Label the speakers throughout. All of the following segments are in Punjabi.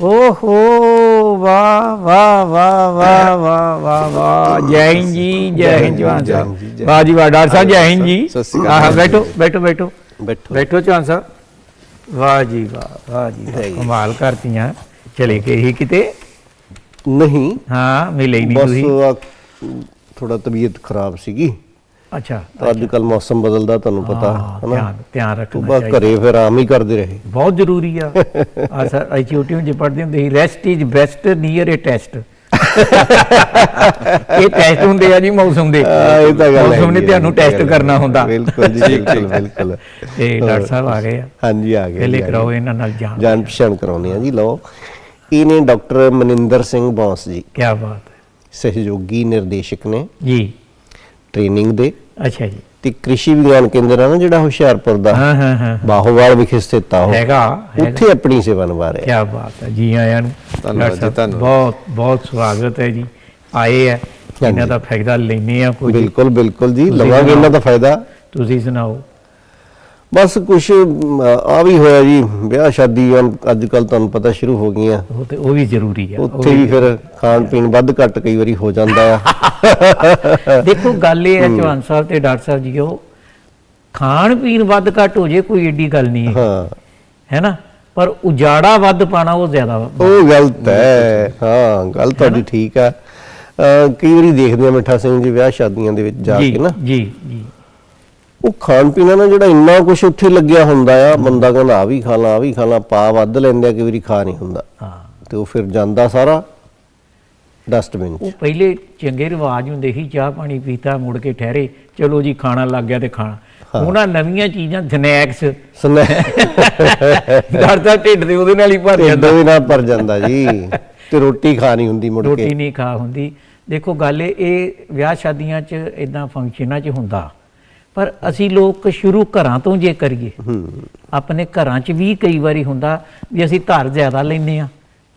Speaker 1: ਓਹੋ ਵਾਹ ਵਾਹ ਵਾਹ ਵਾਹ ਵਾਹ ਵਾਹ ਵਾਹ। ਜੈ ਹਿੰਦ ਜੀ ਜੈ ਹਿੰਦ ਜਵਾਨ
Speaker 2: ਜੈ। ਹਿੰਦ ਜੀ,
Speaker 1: ਸਾਹਿਬ
Speaker 2: ਜੈ
Speaker 1: ਵਾਹ ਜੀ ਵਾਹ ਡਾਕਟਰ ਸਾਹਿਬ ਜੈ ਹਿੰਦ ਜੀ।
Speaker 2: ਸਤਿ ਸ਼੍ਰੀ ਅਕਾਲ
Speaker 1: ਆਹ,
Speaker 2: ਜੀ।
Speaker 1: ਬੈਠੋ ਬੈਠੋ ਬੈਠੋ।
Speaker 2: ਬੈਠੋ।
Speaker 1: ਬੈਠੋ ਚੌਹਾਨ ਸਾਹਿਬ। ਵਾਹ ਜੀ ਵਾਹ ਵਾਹ ਜੀ। ਕਮਾਲ ਕਰਤੀਆਂ। ਚਲੇ ਗਏ ਹੀ ਕਿਤੇ?
Speaker 2: ਨਹੀਂ।
Speaker 1: ਹਾਂ ਮਿਲੇ ਹੀ ਨਹੀਂ
Speaker 2: ਬਸ
Speaker 1: ਤੁਸੀਂ।
Speaker 2: ਥੋੜਾ ਤਬੀਅਤ ਖਰਾਬ ਸੀਗੀ।
Speaker 1: ਅੱਛਾ
Speaker 2: ਤਾਂ ਅੱਜ ਕੱਲ ਮੌਸਮ ਬਦਲਦਾ ਤੁਹਾਨੂੰ ਪਤਾ
Speaker 1: ਹਾਂ, ਧਿਆਨ ਰੱਖਣਾ ਚਾਹੀਦਾ।
Speaker 2: ਘਰੇ ਫਿਰ ਆਰਾਮ ਹੀ ਕਰਦੇ ਰਹੇ।
Speaker 1: ਬਹੁਤ ਜ਼ਰੂਰੀ ਆ। ਆ ਸਰ ਛੋਟੀ ਹੁੰਦੀ ਪੜ੍ਹਦੇ ਹੁੰਦੇ ਸੀ rest is best near a test ਇਹ ਟੈਸਟ ਹੁੰਦੇ ਆ ਜੀ ਮੌਸਮ ਦੇ।
Speaker 2: ਹਾਂ, ਇਹ ਤਾਂ ਗੱਲ
Speaker 1: ਮੌਸਮ ਨੇ ਤੁਹਾਨੂੰ ਟੈਸਟ ਕਰਨਾ ਹੁੰਦਾ।
Speaker 2: ਬਿਲਕੁਲ ਜੀ ਬਿਲਕੁਲ ਬਿਲਕੁਲ।
Speaker 1: ਤੇ ਡਾਕਟਰ ਸਾਹਿਬ ਆ ਗਏ ਆ।
Speaker 2: ਹਾਂਜੀ ਆ ਗਏ
Speaker 1: ਪਹਿਲੇ ਕਰਾਓ। ਇਹਨਾਂ ਨਾਲ ਜਾਣ।
Speaker 2: ਜਾਣ ਪਛਾਣ ਕਰਾਉਣੀ ਆ ਜੀ ਲਓ। ਇਹ ਨੇ ਡਾਕਟਰ ਮਨਿੰਦਰ ਸਿੰਘ ਬੌਂਸ ਜੀ।
Speaker 1: ਕੀ ਬਾਤ ਹੈ।
Speaker 2: ਸਹਿਯੋਗੀ ਨਿਰਦੇਸ਼ਕ ਨੇ।
Speaker 1: ਜੀ।
Speaker 2: ਟ੍ਰੇਨਿੰਗ ਦੇ।
Speaker 1: ਅੱਛਾ ਜੀ।
Speaker 2: ਤੇ ਕ੍ਰਿਸ਼ੀ ਵਿਗਿਆਨ ਕੇਂਦਰ ਆ ਨਾ ਜਿਹੜਾ ਹੁਸ਼ਿਆਰਪੁਰ ਦਾ।
Speaker 1: ਹਾਂ ਹਾਂ ਹਾਂ
Speaker 2: ਬਾਹੋਵਾਲ ਵਿਖੇ ਸਥਿਤ ਆ ਉਹ।
Speaker 1: ਹੈਗਾ
Speaker 2: ਉੱਥੇ ਆਪਣੀ ਸੇਵਾ ਨਿਭਾ ਰਹੇ।
Speaker 1: ਕੀ ਬਾਤ ਹੈ ਜੀ ਆਇਆਂ ਨੂੰ।
Speaker 3: ਧੰਨਵਾਦ ਜੀ, ਧੰਨਵਾਦ।
Speaker 1: ਬਹੁਤ ਬਹੁਤ ਸਵਾਗਤ ਹੈ ਜੀ। ਆਏ ਆ ਇਹਨਾਂ ਦਾ ਫਾਇਦਾ ਲੈਨੇ ਆ ਕੁਝ।
Speaker 2: ਬਿਲਕੁਲ ਬਿਲਕੁਲ ਜੀ। ਲਵਾਂਗੇ ਇਹਨਾਂ ਦਾ ਫਾਇਦਾ।
Speaker 1: ਤੁਸੀਂ ਸੁਣਾਓ।
Speaker 2: ਬਸ ਕੁਝ ਆ ਵੀ ਹੋਇਆ ਜੀ ਵਿਆਹ ਸ਼ਾਦੀ ਅੱਜ ਕੱਲ ਤੁਹਾਨੂੰ ਪਤਾ ਸ਼ੁਰੂ ਹੋ ਗਈਆਂ।
Speaker 1: ਉਹ ਤੇ ਉਹ ਵੀ ਜ਼ਰੂਰੀ ਆ
Speaker 2: ਉੱਥੇ ਵੀ ਫਿਰ ਖਾਣ ਪੀਣ ਵੱਧ ਘੱਟ ਕਈ ਵਾਰੀ ਹੋ ਜਾਂਦਾ ਆ।
Speaker 1: ਦੇਖੋ ਗੱਲ ਇਹ ਹੈ ਚੌਹਾਨ ਸਾਹਿਬ ਤੇ ਡਾਕਟਰ ਸਾਹਿਬ ਜੀ ਉਹ ਖਾਣ ਪੀਣ ਵੱਧ ਘੱਟ ਹੋ ਜੇ ਕੋਈ ਏਡੀ ਗੱਲ ਨਹੀਂ ਹੈ।
Speaker 2: ਹਾਂ।
Speaker 1: ਹੈ ਨਾ? ਪਰ ਉਜਾੜਾ ਵੱਧ ਪਾਣਾ ਉਹ ਜ਼ਿਆਦਾ।
Speaker 2: ਉਹ ਗਲਤ ਹੈ। ਹਾਂ ਗੱਲ ਤੁਹਾਡੀ ਠੀਕ ਆ। ਕਈ ਵਾਰੀ ਦੇਖਦੇ ਆ ਮਿੱਠਾ ਸਿੰਘ ਜੀ ਵਿਆਹ ਸ਼ਾਦੀਆਂ ਦੇ ਵਿੱਚ ਜੀ ਕੇ ਨਾ।
Speaker 1: ਜੀ ਜੀ।
Speaker 2: ਉਹ ਖਾਣ ਪੀਣਾ ਨਾ ਜਿਹੜਾ ਇੰਨਾ ਕੁਝ ਉੱਥੇ ਲੱਗਿਆ ਹੁੰਦਾ ਆ ਬੰਦਾ ਕਹਿੰਦਾ ਆ ਵੀ ਖਾ ਲਾ ਆ ਵੀ ਖਾ ਲਾ। ਪਾ ਵੱਧ ਲੈਂਦੇ ਆ ਕਈ ਵਾਰੀ ਖਾ ਨਹੀਂ ਹੁੰਦਾ।
Speaker 1: ਹਾਂ।
Speaker 2: ਤੇ ਉਹ ਫਿਰ ਜਾਂਦਾ ਸਾਰਾ ਡਸਟਬਿਨ
Speaker 1: ਉਹ ਪਹਿਲੇ ਚੰਗੇ ਰਿਵਾਜ ਹੁੰਦੇ ਸੀ ਚਾਹ ਪਾਣੀ ਪੀਤਾ ਮੁੜ ਕੇ ਠਹਿਰੇ ਚਲੋ ਜੀ ਖਾਣਾ ਲੱਗ ਗਿਆ ਤੇ ਖਾਣਾ। ਉਹਨਾਂ ਨਵੀਆਂ ਚੀਜ਼ਾਂ ਸਨੈਕਸ। ਸਾਹਿਬ ਢਿੱਡ ਦੇ ਉਹਦੇ ਨਾਲ ਹੀ ਭਰ ਜਾਂਦਾ।
Speaker 2: ਵੀ ਨਾਲ ਭਰ ਜਾਂਦਾ ਜੀ। ਤੇ ਰੋਟੀ ਖਾਣੀ ਹੁੰਦੀ ਮੁੜ
Speaker 1: ਰੋਟੀ
Speaker 2: ਕੇ
Speaker 1: ਨਹੀਂ ਖਾ ਹੁੰਦੀ। ਦੇਖੋ ਗੱਲ ਇਹ ਇਹ ਵਿਆਹ ਸ਼ਾਦੀਆਂ 'ਚ ਇਦਾਂ ਫੰਕਸ਼ਨਾਂ 'ਚ ਹੁੰਦਾ। ਪਰ ਅਸੀਂ ਲੋਕ ਸ਼ੁਰੂ ਘਰਾਂ ਤੋਂ ਜੇ ਕਰੀਏ ਆਪਣੇ ਘਰਾਂ 'ਚ ਵੀ ਕਈ ਵਾਰੀ ਹੁੰਦਾ ਵੀ ਅਸੀਂ ਧਰ ਜ਼ਿਆਦਾ ਲੈਨੇ ਆ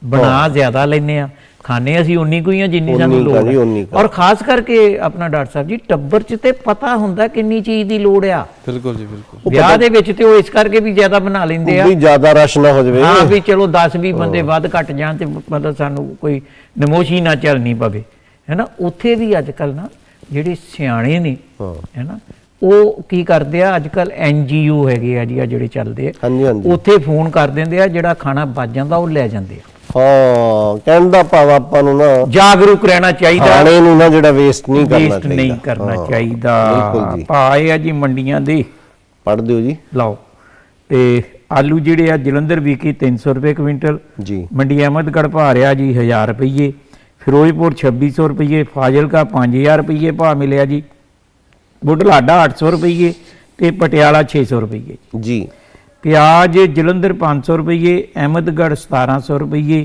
Speaker 1: ਬਣਾ ਜ਼ਿਆਦਾ ਲੈਨੇ ਆ ਖਾਣੇ ਅਸੀਂ ਉਨੀ ਕੁ ਹੀ ਆ ਜਿੰਨੀ ਸਾਨੂੰ ਲੋੜ ਹੈ। ਔਰ ਖਾਸ ਕਰਕੇ ਆਪਣਾ ਡਾਕਟਰ ਸਾਹਿਬ ਜੀ ਟੱਬਰ 'ਚ ਤੇ ਪਤਾ ਹੁੰਦਾ ਕਿੰਨੀ ਚੀਜ਼ ਦੀ ਲੋੜ ਆ।
Speaker 3: ਬਿਲਕੁਲ ਜੀ ਬਿਲਕੁਲ।
Speaker 1: ਵਿਆਹ ਦੇ ਵਿੱਚ ਤੇ ਉਹ ਇਸ ਕਰਕੇ ਵੀ ਜ਼ਿਆਦਾ ਬਣਾ ਲੈਂਦੇ ਆ।
Speaker 2: ਵੀ ਜ਼ਿਆਦਾ ਰਸ਼ ਨਾ ਹੋ ਜਾਵੇ।
Speaker 1: ਹਾਂ ਵੀ ਚਲੋ 10 20 ਬੰਦੇ ਵੱਧ ਘਟ ਜਾਣ ਤੇ ਮਤਲਬ ਸਾਨੂੰ ਕੋਈ ਨਮੋਸ਼ੀ ਨਾ ਚੱਲਣੀ ਪਵੇ। ਹੈਨਾ ਉੱਥੇ ਵੀ ਅੱਜ ਕੱਲ ਨਾ ਜਿਹੜੇ ਸਿਆਣੇ ਨੇ
Speaker 2: ਹਾਂ।
Speaker 1: ਹੈਨਾ ਉਹ ਕੀ ਕਰਦੇ ਆ ਅੱਜ ਕੱਲ ਐਨਜੀਓ ਹੈਗੇ ਆ ਜੀ ਆ ਜਿਹੜੇ ਚੱਲਦੇ ਆ।
Speaker 2: ਹਾਂਜੀ ਹਾਂਜੀ।
Speaker 1: ਉੱਥੇ ਫੋਨ ਕਰ ਦਿੰਦੇ ਆ ਜਿਹੜਾ ਖਾਣਾ ਬਚ ਜਾਂਦਾ ਉਹ ਲੈ ਜਾਂਦੇ ਆ।
Speaker 2: ਹਾਂ ਕਹਿਣ ਦਾ ਭਾਵ ਆਪਾਂ ਨੂੰ ਨਾ
Speaker 1: ਜਾਗਰੂਕ ਰਹਿਣਾ ਚਾਹੀਦਾ।
Speaker 2: ਖਾਣੇ ਨੂੰ ਨਾ ਜਿਹੜਾ ਵੇਸਟ ਨਹੀਂ ਕਰਨਾ
Speaker 1: ਵੇਸਟ
Speaker 2: ਚਾਹੀਦਾ।
Speaker 1: ਨਹੀਂ ਕਰਨਾ
Speaker 2: ਹਾਂ,
Speaker 1: ਚਾਹੀਦਾ।
Speaker 2: ਬਿਲਕੁਲ ਜੀ।
Speaker 1: ਪਾਏ ਆ ਜੀ ਮੰਡੀਆਂ ਦੇ।
Speaker 2: ਪੜ੍ਹ ਦਿਓ ਜੀ।
Speaker 1: ਲਓ। ਤੇ ਆਲੂ ਜਿਹੜੇ ਆ ਜਲੰਧਰ ਵਿਕੀ 300 ਰੁਪਏ ਕੁਇੰਟਲ।
Speaker 2: ਜੀ।
Speaker 1: ਮੰਡੀ ਅਹਿਮਦਗੜ੍ਹ ਭਾ ਰਿਹਾ ਜੀ 1000 ਰੁਪਏ ਫਿਰੋਜ਼ਪੁਰ 2600 ਰੁਪਏ ਫਾਜ਼ਿਲਕਾ 5000 ਰੁਪਏ ਭਾ ਮਿਲਿਆ ਜੀ। ਬੁਢਲਾਡਾ 800 ਰੁਪਏ ਤੇ ਪਟਿਆਲਾ 600 ਰੁਪਏ ਜੀ। ਪਿਆਜ਼ ਜਲੰਧਰ 500 ਰੁਪਏ ਅਹਿਮਦਗੜ੍ਹ 1700 ਰੁਪਏ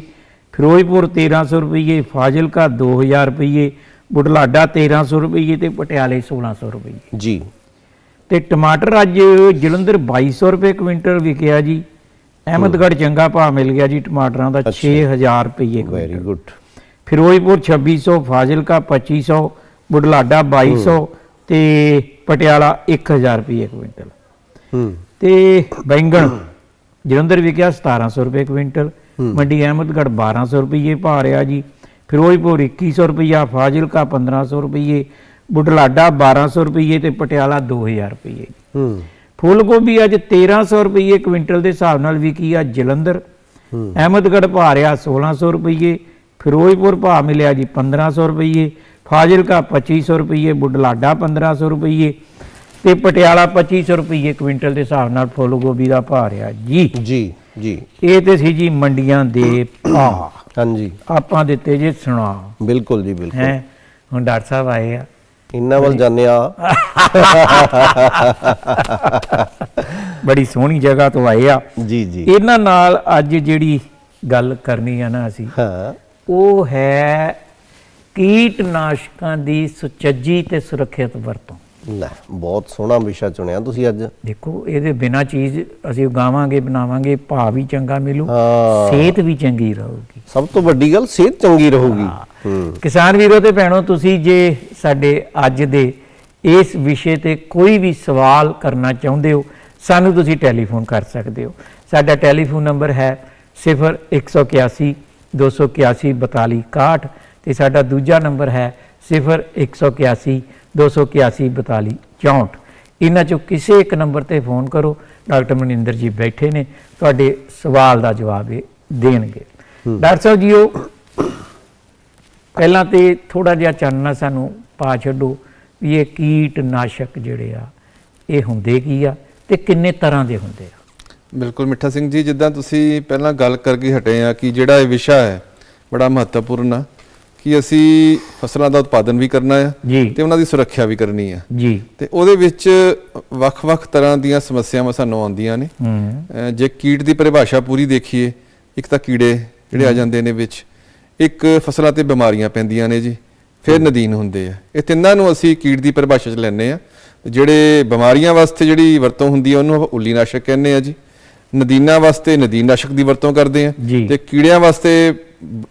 Speaker 1: ਫਿਰੋਜ਼ਪੁਰ 1300 ਰੁਪਏ ਫਾਜ਼ਿਲਕਾ 2000 ਰੁਪਏ ਬੁਢਲਾਡਾ 1300 ਰੁਪਏ ਤੇ ਪਟਿਆਲੇ 1600 ਰੁਪਏ
Speaker 2: ਜੀ।
Speaker 1: ਤੇ ਟਮਾਟਰ ਅੱਜ ਜਲੰਧਰ 2200 ਰੁਪਏ ਕੁਇੰਟਲ ਵਿਕਿਆ ਜੀ। ਅਹਿਮਦਗੜ੍ਹ ਚੰਗਾ ਭਾਅ ਮਿਲ ਗਿਆ ਜੀ ਟਮਾਟਰਾਂ ਦਾ 6000 ਰੁਪਏ
Speaker 2: ਵੈਰੀ ਗੁੱਡ
Speaker 1: ਫਿਰੋਜ਼ਪੁਰ 2600 ਫਾਜ਼ਿਲਕਾ 2500 ਬੁਢਲਾਡਾ 2200 ਤੇ ਪਟਿਆਲਾ 1000 ਰੁਪਏ ਕੁਇੰਟਲ।
Speaker 2: ਹੂੰ।
Speaker 1: ਤੇ ਬੈਂਗਣ ਜਲੰਧਰ ਵਿਕਿਆ 1700 ਰੁਪਏ ਕੁਇੰਟਲ। ਮੰਡੀ ਅਹਿਮਦਗੜ੍ਹ 1200 ਰੁਪਏ ਭਾਅ ਰਿਹਾ ਜੀ। ਫਿਰੋਜ਼ਪੁਰ 2100 ਰੁਪਇਆ ਫਾਜ਼ਿਲਕਾ 1500 ਰੁਪਏ ਬੁਢਲਾਡਾ 1200 ਰੁਪਏ ਤੇ ਪਟਿਆਲਾ 2000 ਰੁਪਏ
Speaker 2: ਹੂੰ।
Speaker 1: ਫੁੱਲ ਗੋਭੀ ਅੱਜ 1300 ਰੁਪਏ ਕੁਇੰਟਲ ਦੇ ਹਿਸਾਬ ਨਾਲ ਵਿਕੀ ਆ ਜਲੰਧਰ। ਅਹਿਮਦਗੜ੍ਹ ਭਾਅ ਰਿਹਾ 1600 ਰੁਪਏ ਫਿਰੋਜ਼ਪੁਰ ਭਾਅ ਮਿਲਿਆ ਜੀ 1500 ਰੁਪਏ ਫਾਜ਼ਿਲਕਾ 2500 ਰੁਪਏ ਬੁਢਲਾਡਾ 1500 ਰੁਪਏ ਤੇ ਪਟਿਆਲਾ 2500 ਰੁਪਏ ਕੁਇੰਟਲ ਦੇ ਹਿਸਾਬ ਨਾਲ ਫੁੱਲ ਗੋਭੀ ਦਾ ਭਾਅ ਰਿਹਾ ਜੀ।
Speaker 2: ਜੀ ਜੀ।
Speaker 1: ਇਹ ਤੇ ਸੀ ਜੀ ਮੰਡੀਆਂ ਦੇ ਭਾਅ।
Speaker 2: ਹਾਂਜੀ।
Speaker 1: ਆਪਾਂ ਦਿੱਤੇ ਜੇ ਸੁਣਾ
Speaker 2: ਬਿਲਕੁਲ ਜੀ ਬਿਲਕੁਲ।
Speaker 1: ਹੈ? ਹੁਣ ਡਾਕਟਰ ਸਾਹਿਬ ਆਏ ਆ।
Speaker 2: ਇੰਨਾ ਵੱਲ ਜਾਂਦੇ ਆ।
Speaker 1: ਬੜੀ ਸੋਹਣੀ ਜਗ੍ਹਾ ਤੋਂ ਆਏ ਆ।
Speaker 2: ਜੀ ਜੀ।
Speaker 1: ਇਹਨਾਂ ਨਾਲ ਅੱਜ ਜਿਹੜੀ ਗੱਲ ਕਰਨੀ ਆ ਨਾ ਅਸੀਂ
Speaker 2: ਹਾਂ।
Speaker 1: ਉਹ ਹੈ ਕੀਟਨਾਸ਼ਕਾਂ ਦੀ ਸੁਚੱਜੀ ਤੇ ਸੁਰੱਖਿਅਤ ਵਰਤੋਂ।
Speaker 2: ਲੈ ਬਹੁਤ ਸੋਹਣਾ ਵਿਸ਼ਾ ਚੁਣਿਆ ਤੁਸੀਂ ਅੱਜ।
Speaker 1: ਦੇਖੋ ਇਹਦੇ ਬਿਨਾ ਚੀਜ਼ ਅਸੀਂ ਉਗਾਵਾਂਗੇ ਬਣਾਵਾਂਗੇ ਭਾਅ ਵੀ ਚੰਗਾ ਮਿਲੂ। ਸਿਹਤ ਵੀ ਚੰਗੀ ਰਹੂਗੀ।
Speaker 2: ਸਭ ਤੋਂ ਵੱਡੀ ਗੱਲ ਸਿਹਤ ਚੰਗੀ ਰਹੂਗੀ।
Speaker 1: ਕਿਸਾਨ ਵੀਰੋ ਤੇ ਭੈਣੋ ਤੁਸੀਂ ਜੇ ਸਾਡੇ ਅੱਜ ਦੇ ਇਸ ਵਿਸ਼ੇ ਤੇ ਕੋਈ ਵੀ ਸਵਾਲ ਕਰਨਾ ਚਾਹੁੰਦੇ ਹੋ ਸਾਨੂੰ ਤੁਸੀਂ ਟੈਲੀਫੋਨ ਕਰ ਸਕਦੇ ਹੋ। ਸਾਡਾ ਟੈਲੀਫੋਨ ਨੰਬਰ ਹੈ 0181 281 4261 ਤੇ ਸਾਡਾ ਦੂਜਾ ਨੰਬਰ ਹੈ 0181 281 4264 ਇਹਨਾਂ ਚੋਂ ਕਿਸੇ ਇੱਕ ਨੰਬਰ ਤੇ ਫੋਨ ਕਰੋ। ਡਾਕਟਰ ਮਨਿੰਦਰ ਜੀ ਬੈਠੇ ਨੇ। ਤੁਹਾਡੇ ਸਵਾਲ ਦਾ ਜਵਾਬ ਇਹ ਦੇਣਗੇ। ਡਾਕਟਰ ਸਾਹਿਬ ਜੀ ਉਹ ਪਹਿਲਾਂ ਤੇ ਥੋੜਾ ਜਿਹਾ ਚਾਨਣਾ ਸਾਨੂੰ ਪਾ ਛੱਡੋ ਵੀ ਇਹ ਕੀਟਨਾਸ਼ਕ ਜਿਹੜੇ ਆ ਇਹ ਹੁੰਦੇ ਕੀ ਆ ਤੇ ਕਿੰਨੇ ਤਰ੍ਹਾਂ ਦੇ ਹੁੰਦੇ ਆ?
Speaker 3: ਬਿਲਕੁਲ ਮਿੱਠਾ ਸਿੰਘ ਜੀ ਜਿੱਦਾਂ ਤੁਸੀਂ ਪਹਿਲਾਂ ਗੱਲ ਕਰਕੇ ਹਟੇ ਆ ਕਿ ਜਿਹੜਾ ਇਹ ਵਿਸ਼ਾ ਹੈ ਬੜਾ ਮਹੱਤਵਪੂਰਨ ਆ। ਕਿ ਅਸੀਂ ਫਸਲਾਂ ਦਾ ਉਤਪਾਦਨ ਵੀ ਕਰਨਾ
Speaker 1: ਜੀ।
Speaker 3: ਤੇ ਉਹਨਾਂ ਦੀ ਸੁਰੱਖਿਆ ਵੀ ਕਰਨੀ ਆ
Speaker 1: ਜੀ।
Speaker 3: ਤੇ ਉਹਦੇ ਵਿੱਚ ਵੱਖ-ਵੱਖ ਤਰ੍ਹਾਂ ਦੀਆਂ ਸਮੱਸਿਆਵਾਂ ਸਾਨੂੰ ਆਉਂਦੀਆਂ ਨੇ।
Speaker 1: ਹੂੰ।
Speaker 3: ਜੇ ਕੀਟ ਦੀ ਪਰਿਭਾਸ਼ਾ ਪੂਰੀ ਦੇਖੀਏ ਇੱਕ ਤਾਂ ਕੀੜੇ ਜਿਹੜੇ ਆ ਜਾਂਦੇ ਨੇ ਵਿੱਚ ਇੱਕ ਫਸਲਾਂ ਤੇ ਬਿਮਾਰੀਆਂ ਪੈਂਦੀਆਂ ਨੇ ਜੀ ਫਿਰ ਨਦੀਨ ਹੁੰਦੇ ਆ। ਇਹ ਤਿੰਨਾਂ ਨੂੰ ਅਸੀਂ ਕੀਟ ਦੀ ਪਰਿਭਾਸ਼ਾ 'ਚ ਲੈਂਦੇ ਆ। ਜਿਹੜੇ ਬਿਮਾਰੀਆਂ ਵਾਸਤੇ ਜਿਹੜੀ ਵਰਤੋਂ ਹੁੰਦੀ ਆ ਉਹਨੂੰ ਆਪਾਂ ਉੱਲੀਨਾਸ਼ਕ ਕਹਿੰਦੇ ਆ ਜੀ। ਨਦੀਨਾਂ ਵਾਸਤੇ ਨਦੀਨਨਾਸ਼ਕ ਦੀ ਵਰਤੋਂ ਕਰਦੇ ਆ। ਤੇ ਕੀੜਿਆਂ ਵਾਸਤੇ